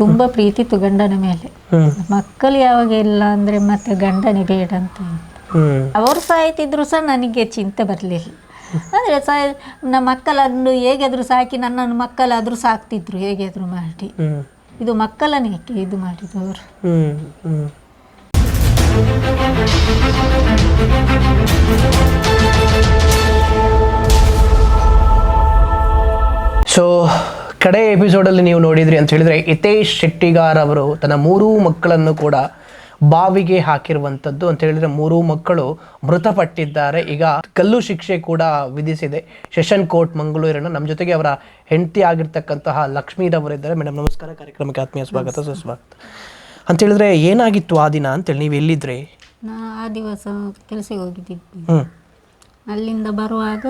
ತುಂಬ ಪ್ರೀತಿ ಇತ್ತು ಗಂಡನ ಮೇಲೆ ಮಕ್ಕಳು ಯಾವಾಗ ಇಲ್ಲ ಅಂದ್ರೆ ಮತ್ತೆ ಗಂಡನೇ ಬೇಡ ಅಂತ ಅವರು ಸಾಯ್ತಿದ್ರು ಸಹ ನನಗೆ ಚಿಂತೆ ಬರಲಿಲ್ಲ. ಅಂದ್ರೆ ಸಹ ನಮ್ಮ ಮಕ್ಕಳನ್ನು ಹೇಗಾದರೂ ಸಾಕಿ ನನ್ನನ್ನು ಮಕ್ಕಳಾದರೂ ಸಾಕ್ತಿದ್ರು ಹೇಗಾದರೂ ಮಾಡಿ. ಇದು ಮಕ್ಕಳನ್ನೇ ಇದು ಮಾಡಿದವರು ಅವರು. ಸೊ ಕಡೆ ಎಪಿಸೋಡಲ್ಲಿ ನೀವು ನೋಡಿದ್ರಿ ಅಂತ ಹೇಳಿದ್ರೆ ಹಿತೇಶ್ ಶೆಟ್ಟಿಗಾರ್ ಅವರು ತನ್ನ ಮೂರೂ ಮಕ್ಕಳನ್ನು ಕೂಡ ಬಾವಿಗೆ ಹಾಕಿರುವಂಥದ್ದು ಅಂತ ಹೇಳಿದ್ರೆ ಮೂರೂ ಮಕ್ಕಳು ಮೃತಪಟ್ಟಿದ್ದಾರೆ. ಈಗ ಕಲ್ಲು ಶಿಕ್ಷೆ ಕೂಡ ವಿಧಿಸಿದೆ. ಸೆಷನ್ ಕೋರ್ಟ್ ಮಂಗಳೂರಿನ ನಮ್ಮ ಜೊತೆಗೆ ಅವರ ಹೆಂಡತಿ ಆಗಿರ್ತಕ್ಕಂತಹ ಲಕ್ಷ್ಮೀರವರಿದ್ದಾರೆ ಮೇಡಮ್ ನಮಸ್ಕಾರ. ಕಾರ್ಯಕ್ರಮಕ್ಕೆ ಆತ್ಮೀಯ ಸ್ವಾಗತ. ಸುಸ್ವಾಗತ. ಅಂತ ಹೇಳಿದ್ರೆ ಏನಾಗಿತ್ತು ಆ ದಿನ ಅಂತೇಳಿ ನೀವು ಎಲ್ಲಿದ್ರಿ? ಆ ದಿವಸ ಕೆಲಸಕ್ಕೆ ಹೋಗಿದ್ದೆ ಅಲ್ಲಿಂದ ಬರುವಾಗ